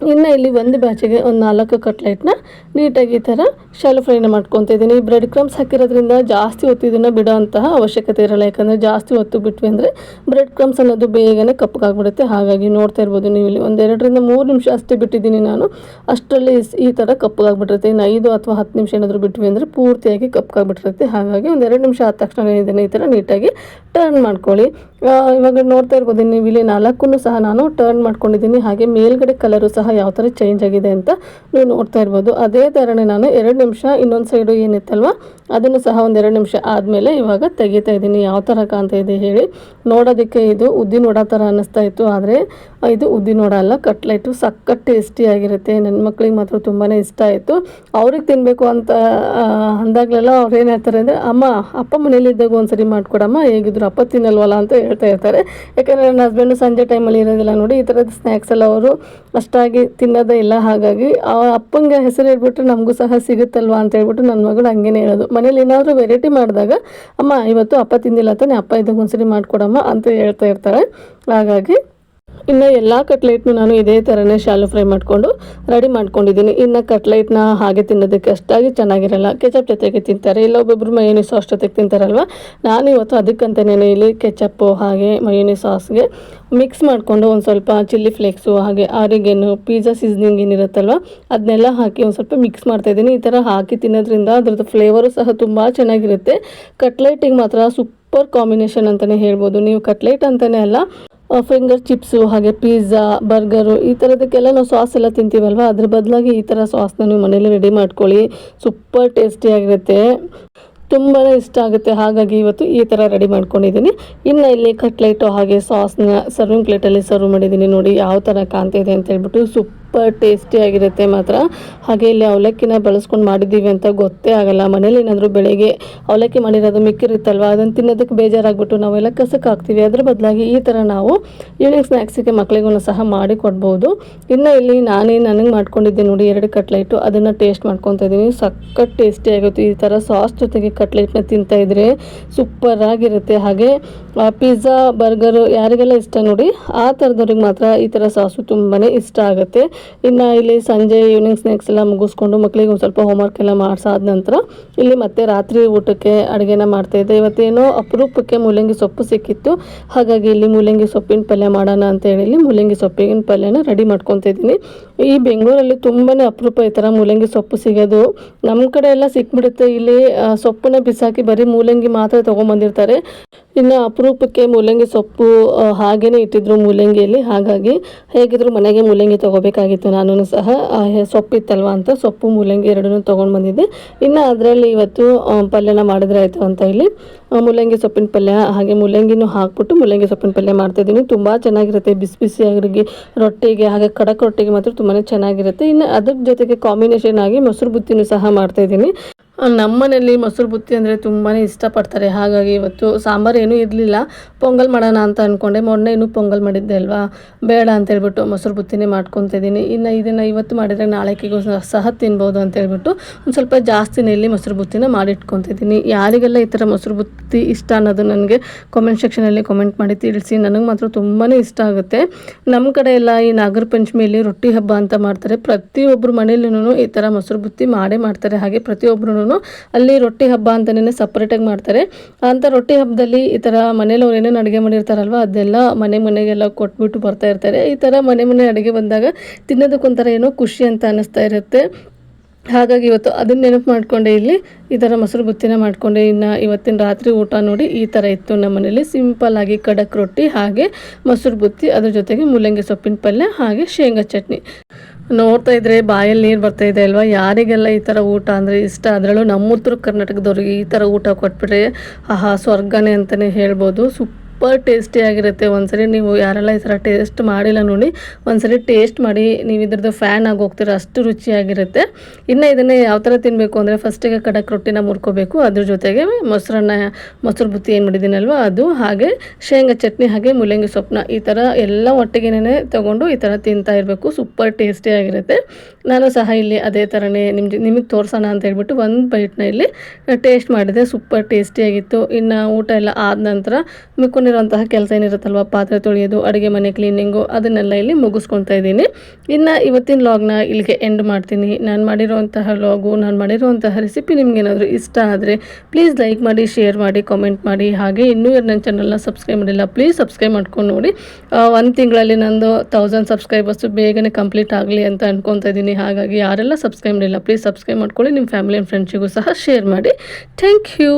ಇನ್ನು ಇಲ್ಲಿ ಒಂದು ಬ್ಯಾಚಿಗೆ ಒಂದು ನಾಲ್ಕು ಕಟ್ಲೆಟ್ನ ನೀಟಾಗಿ ಈ ಥರ ಶಾಲು ಫ್ರೈನ ಮಾಡ್ಕೊತಾ ಇದ್ದೀನಿ. ಬ್ರೆಡ್ ಕ್ರಮ್ಸ್ ಹಾಕಿರೋದ್ರಿಂದ ಜಾಸ್ತಿ ಹೊತ್ತು ಇದನ್ನು ಬಿಡೋ ಅಂತಹ ಅವಶ್ಯಕತೆ ಇರಲ್ಲ. ಯಾಕಂದರೆ ಜಾಸ್ತಿ ಹೊತ್ತು ಬಿಟ್ವಿ ಅಂದರೆ ಬ್ರೆಡ್ ಕ್ರಮ್ಸ್ ಅನ್ನೋದು ಬೇಗನೆ ಕಪ್ಪಗಾಗ್ಬಿಡುತ್ತೆ. ಹಾಗಾಗಿ ನೋಡ್ತಾ ಇರ್ಬೋದು ನೀವು ಇಲ್ಲಿ ಒಂದು ಎರಡರಿಂದ ಮೂರು ನಿಮಿಷ ಅಷ್ಟೇ ಬಿಟ್ಟಿದ್ದೀನಿ ನಾನು. ಅಷ್ಟರಲ್ಲಿ ಈ ಥರ ಕಪ್ಪಗಾಗ್ಬಿಟ್ಟಿರುತ್ತೆ. ಇನ್ನು ಐದು ಅಥವಾ ಹತ್ತು ನಿಮಿಷ ಏನಾದರೂ ಬಿಟ್ವಿ ಅಂದರೆ ಪೂರ್ತಿಯಾಗಿ ಕಪ್ಪಗಾಗ್ಬಿಟ್ಟಿರುತ್ತೆ. ಹಾಗಾಗಿ ಒಂದೆರಡು ನಿಮಿಷ ಆದ ತಕ್ಷಣ ಇದನ್ನು ಈ ಥರ ನೀಟಾಗಿ ಟರ್ನ್ ಮಾಡ್ಕೊಳ್ಳಿ. ಇವಾಗ ನೋಡ್ತಾ ಇರ್ಬೋದು, ನೀವು ಇಲ್ಲಿ ನಾಲ್ಕು ಸಹ ನಾನು ಟರ್ನ್ ಮಾಡ್ಕೊಂಡಿದ್ದೀನಿ. ಹಾಗೆ ಮೇಲ್ಗಡೆ ಕಲರು ಸಹ ಯಾವ ಥರ ಚೇಂಜ್ ಆಗಿದೆ ಅಂತ ನೀವು ನೋಡ್ತಾ ಇರ್ಬೋದು. ಅದೇ ಥರನೇ ನಾನು ಎರಡು ನಿಮಿಷ, ಇನ್ನೊಂದು ಸೈಡು ಏನಿತ್ತಲ್ವ, ಅದನ್ನು ಸಹ ಒಂದು ಎರಡು ನಿಮಿಷ ಆದಮೇಲೆ ಇವಾಗ ತೆಗಿತಾ ಇದ್ದೀನಿ. ಯಾವ ಥರ ಕಾಣ್ತಾ ಇದೆ ಹೇಳಿ. ನೋಡೋದಕ್ಕೆ ಇದು ಉದ್ದಿನ ವಡ ಥರ ಅನ್ನಿಸ್ತಾ ಇತ್ತು. ಆದರೆ ಇದು ಉದ್ದಿನ ವಡ ಅಲ್ಲ, ಕಟ್ಲೆಟು ಸಖತ್ ಟೇಸ್ಟಿಯಾಗಿರುತ್ತೆ ನನ್ನ ಮಕ್ಳಿಗೆ ಮಾತ್ರ ತುಂಬಾ ಇಷ್ಟ ಆಯಿತು. ಅವ್ರಿಗೆ ತಿನ್ನಬೇಕು ಅಂತ ಅಂದಾಗಲೆಲ್ಲ ಅವ್ರು ಏನು ಹೇಳ್ತಾರೆ ಅಂದರೆ, ಅಮ್ಮ, ಅಪ್ಪ ಮನೇಲಿದ್ದಾಗ ಒಂದ್ಸರಿ ಮಾಡಿಕೊಡಮ್ಮ, ಹೇಗಿದ್ರು ಅಪ್ಪ ತಿನ್ನಲ್ವಲ್ಲ ಅಂತ ಹೇಳ್ತಾ ಇರ್ತಾರೆ. ಯಾಕಂದರೆ ನನ್ನ ಹಸ್ಬೆಂಡು ಸಂಜೆ ಟೈಮಲ್ಲಿ ಇರೋದಿಲ್ಲ ನೋಡಿ, ಈ ಥರದ ಸ್ನ್ಯಾಕ್ಸ್ ಎಲ್ಲ ಅವರು ಅಷ್ಟಾಗಿ ತಿನ್ನೋದೇ ಇಲ್ಲ. ಹಾಗಾಗಿ ಆ ಅಪ್ಪಂಗೆ ಹೆಸರು ಹೇಳ್ಬಿಟ್ರೆ ನಮಗೂ ಸಹ ಸಿಗುತ್ತಲ್ವಾ ಅಂತ ಹೇಳ್ಬಿಟ್ಟು ನನ್ನ ಮಗಳು ಹಂಗೇನೆ ಹೇಳೋದು. ಮನೇಲಿ ಏನಾದರೂ ವೆರೈಟಿ ಮಾಡಿದಾಗ, ಅಮ್ಮ, ಇವತ್ತು ಅಪ್ಪ ತಿಂದಿಲ್ಲ ತಾನೆ, ಅಪ್ಪ ಇದ್ದಾಗ ಒಂದ್ಸರಿ ಮಾಡಿಕೊಡಮ್ಮ ಅಂತ ಹೇಳ್ತಾ ಇರ್ತಾರೆ ಹಾಗಾಗಿ ಇನ್ನು ಎಲ್ಲ ಕಟ್ಲೆಟ್ನು ನಾನು ಇದೇ ಥರನೇ ಶಾಲು ಫ್ರೈ ಮಾಡಿಕೊಂಡು ರೆಡಿ ಮಾಡ್ಕೊಂಡಿದ್ದೀನಿ. ಇನ್ನು ಕಟ್ಲೆಟ್ನ ಹಾಗೆ ತಿನ್ನೋದಕ್ಕೆ ಅಷ್ಟಾಗಿ ಚೆನ್ನಾಗಿರಲ್ಲ. ಕೆಚಪ್ ಜೊತೆಗೆ ತಿಂತಾರೆ. ಇಲ್ಲ ಒಬ್ಬೊಬ್ರು ಮಯೋನಿ ಸಾಸ್ ಜೊತೆಗೆ ತಿಂತಾರಲ್ವ? ನಾನು ಇವತ್ತು ಅದಕ್ಕಂತಲೇ ಇಲ್ಲಿ ಕೆಚಪ್ಪು ಹಾಗೆ ಮಯೋನಿ ಸಾಸ್ಗೆ ಮಿಕ್ಸ್ ಮಾಡಿಕೊಂಡು ಒಂದು ಸ್ವಲ್ಪ ಚಿಲ್ಲಿ ಫ್ಲೇಕ್ಸು ಹಾಗೆ ಆರಿಗೇನು ಪಿಜ್ಜಾ ಸೀಸನಿಂಗ್ ಏನಿರುತ್ತಲ್ವ ಅದನ್ನೆಲ್ಲ ಹಾಕಿ ಒಂದು ಸ್ವಲ್ಪ ಮಿಕ್ಸ್ ಮಾಡ್ತಾಯಿದ್ದೀನಿ ಈ ಥರ ಹಾಕಿ ತಿನ್ನೋದ್ರಿಂದ ಅದ್ರದ್ದು ಫ್ಲೇವರು ಸಹ ತುಂಬ ಚೆನ್ನಾಗಿರುತ್ತೆ. ಕಟ್ಲೆಟಿಗೆ ಮಾತ್ರ ಸೂಪರ್ ಕಾಂಬಿನೇಷನ್ ಅಂತಲೇ ಹೇಳ್ಬೋದು. ನೀವು ಕಟ್ಲೆಟ್ ಅಂತಲೇ ಅಲ್ಲ ಫಿಂಗರ್ ಚಿಪ್ಸು ಹಾಗೆ ಪಿಜ್ಜಾ ಬರ್ಗರು ಈ ಥರದಕ್ಕೆಲ್ಲ ನಾವು ಸಾಸ್ ಎಲ್ಲ ತಿಂತೀವಲ್ವ? ಅದ್ರ ಬದಲಾಗಿ ಈ ಥರ ಸಾಸ್ನ ನೀವು ಮನೇಲಿ ರೆಡಿ ಮಾಡ್ಕೊಳ್ಳಿ. ಸೂಪರ್ ಟೇಸ್ಟಿಯಾಗಿರುತ್ತೆ ತುಂಬಾ ಇಷ್ಟ ಆಗುತ್ತೆ. ಹಾಗಾಗಿ ಇವತ್ತು ಈ ಥರ ರೆಡಿ ಮಾಡ್ಕೊಂಡಿದ್ದೀನಿ. ಇನ್ನು ಇಲ್ಲಿ ಕಟ್ಲೆಟು ಹಾಗೆ ಸಾಸ್ನ ಸರ್ವಿಂಗ್ ಪ್ಲೇಟಲ್ಲಿ ಸರ್ವ್ ಮಾಡಿದ್ದೀನಿ ನೋಡಿ, ಯಾವ ಥರ ಕಾಣ್ತಿದೆ ಅಂತ ಹೇಳ್ಬಿಟ್ಟು ಸೂಪರ್ ಟೇಸ್ಟಿಯಾಗಿರುತ್ತೆ ಮಾತ್ರ. ಹಾಗೆ ಇಲ್ಲಿ ಅವಲಕ್ಕಿನ ಬಳಸ್ಕೊಂಡು ಮಾಡಿದ್ದೀವಿ ಅಂತ ಗೊತ್ತೇ ಆಗಲ್ಲ. ಮನೇಲಿ ಏನಾದರೂ ಬೆಳಿಗ್ಗೆ ಅವಲಕ್ಕಿ ಮಾಡಿರೋದು ಮಿಕ್ಕಿರುತ್ತಲ್ವ? ಅದನ್ನು ತಿನ್ನೋದಕ್ಕೆ ಬೇಜಾರಾಗ್ಬಿಟ್ಟು ನಾವೆಲ್ಲ ಕಸಕ್ಕೆ ಹಾಕ್ತೀವಿ. ಅದ್ರ ಬದಲಾಗಿ ಈ ಥರ ನಾವು ಈವ್ನಿಂಗ್ ಸ್ನ್ಯಾಕ್ಸಿಗೆ ಮಕ್ಕಳಿಗೂ ಸಹ ಮಾಡಿ ಕೊಡ್ಬೋದು. ಇನ್ನು ಇಲ್ಲಿ ನಾನೇ ನನಗೆ ಮಾಡ್ಕೊಂಡಿದ್ದೆ ನೋಡಿ, ಎರಡು ಕಟ್ಲೈಟು ಅದನ್ನು ಟೇಸ್ಟ್ ಮಾಡ್ಕೊತಾ ಇದ್ದೀನಿ. ಸಖತ್ ಟೇಸ್ಟಿ ಆಗುತ್ತೆ ಈ ಥರ ಸಾಸ್ ಜೊತೆಗೆ ಕಟ್ಲೆಟ್ನ ಸೂಪರ್ ಆಗಿರುತ್ತೆ. ಹಾಗೆ ಪಿಜ್ಜಾ ಬರ್ಗರು ಯಾರಿಗೆಲ್ಲ ಇಷ್ಟ ನೋಡಿ, ಆ ಥರದವ್ರಿಗೆ ಮಾತ್ರ ಈ ಥರ ಸಾಸು ತುಂಬಾ ಇಷ್ಟ ಆಗುತ್ತೆ. ಇನ್ನು ಇಲ್ಲಿ ಸಂಜೆ ಈವ್ನಿಂಗ್ ಸ್ನ್ಯಾಕ್ಸ್ ಎಲ್ಲ ಮುಗಿಸ್ಕೊಂಡು ಮಕ್ಕಳಿಗೆ ಒಂದು ಸ್ವಲ್ಪ ಹೋಮ್ವರ್ಕ್ ಎಲ್ಲ ಮಾಡಿಸಾದ ನಂತರ ಇಲ್ಲಿ ಮತ್ತೆ ರಾತ್ರಿ ಊಟಕ್ಕೆ ಅಡುಗೆನ ಮಾಡ್ತಾಯಿದ್ದೆ ಇವತ್ತೇನೋ ಅಪರೂಪಕ್ಕೆ ಮೂಲಂಗಿ ಸೊಪ್ಪು ಸಿಕ್ಕಿತ್ತು. ಹಾಗಾಗಿ ಇಲ್ಲಿ ಮೂಲಂಗಿ ಸೊಪ್ಪಿನ ಪಲ್ಯ ಮಾಡೋಣ ಅಂತ ಹೇಳಿ ಮೂಲಂಗಿ ಸೊಪ್ಪಿನ ಪಲ್ಯನ ರೆಡಿ ಮಾಡ್ಕೊತಾ ಇದ್ದೀನಿ. ಈ ಬೆಂಗಳೂರಲ್ಲಿ ತುಂಬಾ ಅಪರೂಪ ಈ ಥರ ಮೂಲಂಗಿ ಸೊಪ್ಪು ಸಿಗೋದು. ನಮ್ಮ ಕಡೆ ಎಲ್ಲ ಸಿಕ್ಬಿಡುತ್ತೆ. ಇಲ್ಲಿ ಸೊಪ್ಪನ್ನ ಬಿಸಾಕಿ ಬರೀ ಮೂಲಂಗಿ ಮಾತ್ರ ತೊಗೊಂಬಂದಿರ್ತಾರೆ. ಇನ್ನು ಅಪರೂಪಕ್ಕೆ ಮೂಲಂಗಿ ಸೊಪ್ಪು ಹಾಗೇನೆ ಇಟ್ಟಿದ್ರು ಮೂಲಂಗಿಯಲ್ಲಿ. ಹಾಗಾಗಿ ಹೇಗಿದ್ರು ಮನೆಗೆ ಮೂಲಂಗಿ ತೊಗೋಬೇಕಾಗಿತ್ತು ನಾನು ಸಹ ಸೊಪ್ಪಿತ್ತಲ್ವಾ ಅಂತ ಸೊಪ್ಪು ಮೂಲಂಗಿ ಎರಡನ್ನೂ ತೊಗೊಂಡು ಬಂದಿದ್ದೆ. ಇನ್ನು ಅದರಲ್ಲಿ ಇವತ್ತು ಪಲ್ಯನ ಮಾಡಿದ್ರೆ ಆಯಿತು ಅಂತ ಆ, ಮೂಲಂಗಿ ಸೊಪ್ಪಿನ ಪಲ್ಯ ಹಾಗೆ ಮೂಲಂಗಿನೂ ಹಾಕ್ಬಿಟ್ಟು ಮೂಲಂಗಿ ಸೊಪ್ಪಿನ ಪಲ್ಯ ಮಾಡ್ತಾಯಿದ್ದೀನಿ ತುಂಬ ಚೆನ್ನಾಗಿರುತ್ತೆ ಬಿಸಿ ಬಿಸಿಯಾಗಿ ರೊಟ್ಟಿಗೆ ಹಾಗೆ ಕಡಕ್ ರೊಟ್ಟಿಗೆ ಮಾತ್ರ ತುಂಬಾ ಚೆನ್ನಾಗಿರುತ್ತೆ. ಇನ್ನು ಅದ್ರ ಜೊತೆಗೆ ಕಾಂಬಿನೇಷನ್ ಆಗಿ ಮೊಸರು ಬುತ್ತಿನೂ ಸಹ ಮಾಡ್ತಾಯಿದ್ದೀನಿ ನಮ್ಮನೇಲಿ ಮೊಸರು ಬುತ್ತಿ ಅಂದರೆ ತುಂಬಾ ಇಷ್ಟಪಡ್ತಾರೆ. ಹಾಗಾಗಿ ಇವತ್ತು ಸಾಂಬಾರು ಏನೂ ಇರಲಿಲ್ಲ. ಪೊಂಗಲ್ ಮಾಡೋಣ ಅಂತ ಅಂದ್ಕೊಂಡೆ ಮೊನ್ನೆ ಇನ್ನೂ ಪೊಂಗಲ್ ಮಾಡಿದ್ದೆ ಅಲ್ವಾ? ಬೇಡ ಅಂತ ಹೇಳ್ಬಿಟ್ಟು ಮೊಸರು ಬುತ್ತಿನೇ ಮಾಡ್ಕೊತಿದ್ದೀನಿ ಇನ್ನು ಇದನ್ನು ಇವತ್ತು ಮಾಡಿದರೆ ನಾಳೆಕಿಗೂ ಸಹ- ತಿನ್ಬೋದು ಅಂತ ಹೇಳ್ಬಿಟ್ಟು ಒಂದು ಸ್ವಲ್ಪ ಜಾಸ್ತಿನೇ ಇಲ್ಲಿ ಮೊಸರು ಬುತ್ತಿನ ಮಾಡಿಟ್ಕೊತಿದ್ದೀನಿ ಯಾರಿಗೆಲ್ಲ ಈ ಥರ ಮೊಸರು ಬುತ್ತಿ ಇಷ್ಟ ಅನ್ನೋದು ನನಗೆ ಕಾಮೆಂಟ್ ಸೆಕ್ಷನಲ್ಲಿ ಕಾಮೆಂಟ್ ಮಾಡಿ ತಿಳಿಸಿ. ನನಗೆ ಮಾತ್ರ ತುಂಬಾ ಇಷ್ಟ ಆಗುತ್ತೆ. ನಮ್ಮ ಕಡೆ ಎಲ್ಲ ಈ ನಾಗರ ಪಂಚಮಿಯಲ್ಲಿ ರೊಟ್ಟಿ ಹಬ್ಬ ಅಂತ ಮಾಡ್ತಾರೆ. ಪ್ರತಿಯೊಬ್ಬರು ಮನೆಯಲ್ಲೂ ಈ ಥರ ಮೊಸರು ಬುತ್ತಿ ಮಾಡೇ ಮಾಡ್ತಾರೆ. ಹಾಗೆ ಪ್ರತಿಯೊಬ್ಬರೂ ಅಲ್ಲಿ ರೊಟ್ಟಿ ಹಬ್ಬ ಅಂತಲೇ ಸಪ್ರೇಟಾಗಿ ಮಾಡ್ತಾರೆ. ಅಂಥ ರೊಟ್ಟಿ ಹಬ್ಬದಲ್ಲಿ ಈ ಥರ ಮನೇಲಿ ಅವ್ರು ಏನೇನು ಅಡುಗೆ ಮಾಡಿರ್ತಾರಲ್ವ, ಅದೆಲ್ಲ ಮನೆ ಮನೆಗೆಲ್ಲ ಕೊಟ್ಬಿಟ್ಟು ಬರ್ತಾ ಇರ್ತಾರೆ. ಈ ಥರ ಮನೆ ಮನೆ ಅಡುಗೆ ಬಂದಾಗ ತಿನ್ನೋದಕ್ಕೊಂಥರ ಏನೋ ಖುಷಿ ಅಂತ ಅನ್ನಿಸ್ತಾ ಇರುತ್ತೆ. ಹಾಗಾಗಿ ಇವತ್ತು ಅದನ್ನ ನೆನಪು ಮಾಡಿಕೊಂಡೆ ಇಲ್ಲಿ, ಈ ಥರ ಮೊಸರು ಬುತ್ತಿನ ಮಾಡಿಕೊಂಡೆ. ಇನ್ನು ಇವತ್ತಿನ ರಾತ್ರಿ ಊಟ ನೋಡಿ ಈ ಥರ ಇತ್ತು ನಮ್ಮ ಮನೇಲಿ. ಸಿಂಪಲ್ ಆಗಿ ಖಡಕ್ ರೊಟ್ಟಿ, ಹಾಗೆ ಮೊಸರು ಬುತ್ತಿ, ಅದ್ರ ಜೊತೆಗೆ ಮೂಲಂಗಿ ಸೊಪ್ಪಿನ ಪಲ್ಯ, ಹಾಗೆ ಶೇಂಗಾ ಚಟ್ನಿ. ನೋಡ್ತಾ ಇದ್ರೆ ಬಾಯಲ್ಲಿ ನೀರು ಬರ್ತಾ ಇದೆ ಅಲ್ವಾ? ಯಾರಿಗೆಲ್ಲ ಈ ಥರ ಊಟ ಅಂದರೆ ಇಷ್ಟ? ಅದರಲ್ಲೂ ನಮ್ಮ ಉತ್ತರ ಕರ್ನಾಟಕದವ್ರಿಗೆ ಈ ಥರ ಊಟ ಕೊಟ್ಬಿಟ್ರೆ, ಆಹಾ, ಸ್ವರ್ಗನೇ ಅಂತಲೇ ಹೇಳ್ಬೋದು. ಸೂಪರ್ ಟೇಸ್ಟಿಯಾಗಿರುತ್ತೆ ಒಂದ್ಸರಿ ನೀವು ಯಾರೆಲ್ಲ ಈ ಥರ ಟೇಸ್ಟ್ ಮಾಡಿಲ್ಲ ನೋಡಿ, ಒಂದ್ಸರಿ ಟೇಸ್ಟ್ ಮಾಡಿ, ನೀವು ಇದ್ರದ್ದು ಫ್ಯಾನ್ ಆಗಿ ಹೋಗ್ತೀರ, ಅಷ್ಟು ರುಚಿಯಾಗಿರುತ್ತೆ. ಇನ್ನು ಇದನ್ನು ಯಾವ ಥರ ತಿನ್ನಬೇಕು ಅಂದರೆ ಫಸ್ಟಿಗೆ ಕಡಕ್ ರೊಟ್ಟಿನ ಮುರ್ಕೋಬೇಕು. ಅದ್ರ ಜೊತೆಗೆ ಮೊಸರನ್ನ, ಮೊಸರು ಬುತ್ತಿ ಏನು ಮಾಡಿದ್ದೀನಲ್ವ, ಅದು, ಹಾಗೆ ಶೇಂಗಾ ಚಟ್ನಿ, ಹಾಗೆ ಮೂಲಂಗಿ ಸೊಪ್ಪನ್ನ ಈ ಥರ ಎಲ್ಲ ಒಟ್ಟಿಗೆನೇ ತೊಗೊಂಡು ಈ ಥರ ತಿಂತಾ ಇರಬೇಕು. ಸೂಪರ್ ಟೇಸ್ಟಿಯಾಗಿರುತ್ತೆ ನಾನು ಸಹ ಇಲ್ಲಿ ಅದೇ ಥರನೇ ನಿಮ್ಗೆ, ನಿಮಗೆ ತೋರಿಸೋಣ ಅಂತ ಹೇಳ್ಬಿಟ್ಟು ಒಂದು ಬೈಟ್ನ ಇಲ್ಲಿ ಟೇಸ್ಟ್ ಮಾಡಿದೆ. ಸೂಪರ್ ಟೇಸ್ಟಿಯಾಗಿತ್ತು ಇನ್ನು ಊಟ ಎಲ್ಲ ಆದ ನಂತರ ಮಿಕ್ಕೊಂಡಿರೋಂತಹ ಕೆಲಸ ಏನಿರುತ್ತಲ್ವ? ಪಾತ್ರೆ ತೊಳೆಯೋದು, ಅಡುಗೆ ಮನೆ ಕ್ಲೀನಿಂಗು ಅದನ್ನೆಲ್ಲ ಇಲ್ಲಿ ಮುಗಿಸ್ಕೊತಾ ಇದ್ದೀನಿ. ಇನ್ನು ಇವತ್ತಿನ ಲಾಗ್ನ ಇಲ್ಲಿಗೆ ಎಂಡ್ ಮಾಡ್ತೀನಿ. ನಾನು ಮಾಡಿರುವಂತಹ ಲಾಗು ನಾನು ಮಾಡಿರುವಂತಹ ರೆಸಿಪಿ ನಿಮ್ಗೇನಾದರೂ ಇಷ್ಟ ಆದರೆ ಪ್ಲೀಸ್ ಲೈಕ್ ಮಾಡಿ ಶೇರ್ ಮಾಡಿ ಕಾಮೆಂಟ್ ಮಾಡಿ. ಹಾಗೆ ಇನ್ನೂ ಯಾರು ನನ್ನ ಚಾನಲ್ನ ಸಬ್ಸ್ಕ್ರೈಬ್ ಮಾಡಿಲ್ಲ ಪ್ಲೀಸ್ ಸಬ್ಸ್ಕ್ರೈಬ್ ಮಾಡ್ಕೊಂಡು ನೋಡಿ. ಒಂದು ತಿಂಗಳಲ್ಲಿ ನಂದು ತೌಸಂಡ್ ಸಬ್ಸ್ಕ್ರೈಬರ್ಸು ಬೇಗನೆ ಕಂಪ್ಲೀಟ್ ಆಗಲಿ ಅಂತ ಅನ್ಕೊತಾ ಇದ್ದೀನಿ. ಹಾಗಾಗಿ ಯಾರೆಲ್ಲ ಸಬ್ಸ್ಕ್ರೈಬ್ ಮಾಡಿಲ್ಲ ಪ್ಲೀಸ್ ಸಬ್ಸ್ಕ್ರೈಬ್ ಮಾಡ್ಕೊಳ್ಳಿ. ನಿಮ್ಮ ಫ್ಯಾಮಿಲಿ ಆ್ಯಂಡ್ ಫ್ರೆಂಡ್ಸಿಗೂ ಸಹ ಶೇರ್ ಮಾಡಿ. Thank you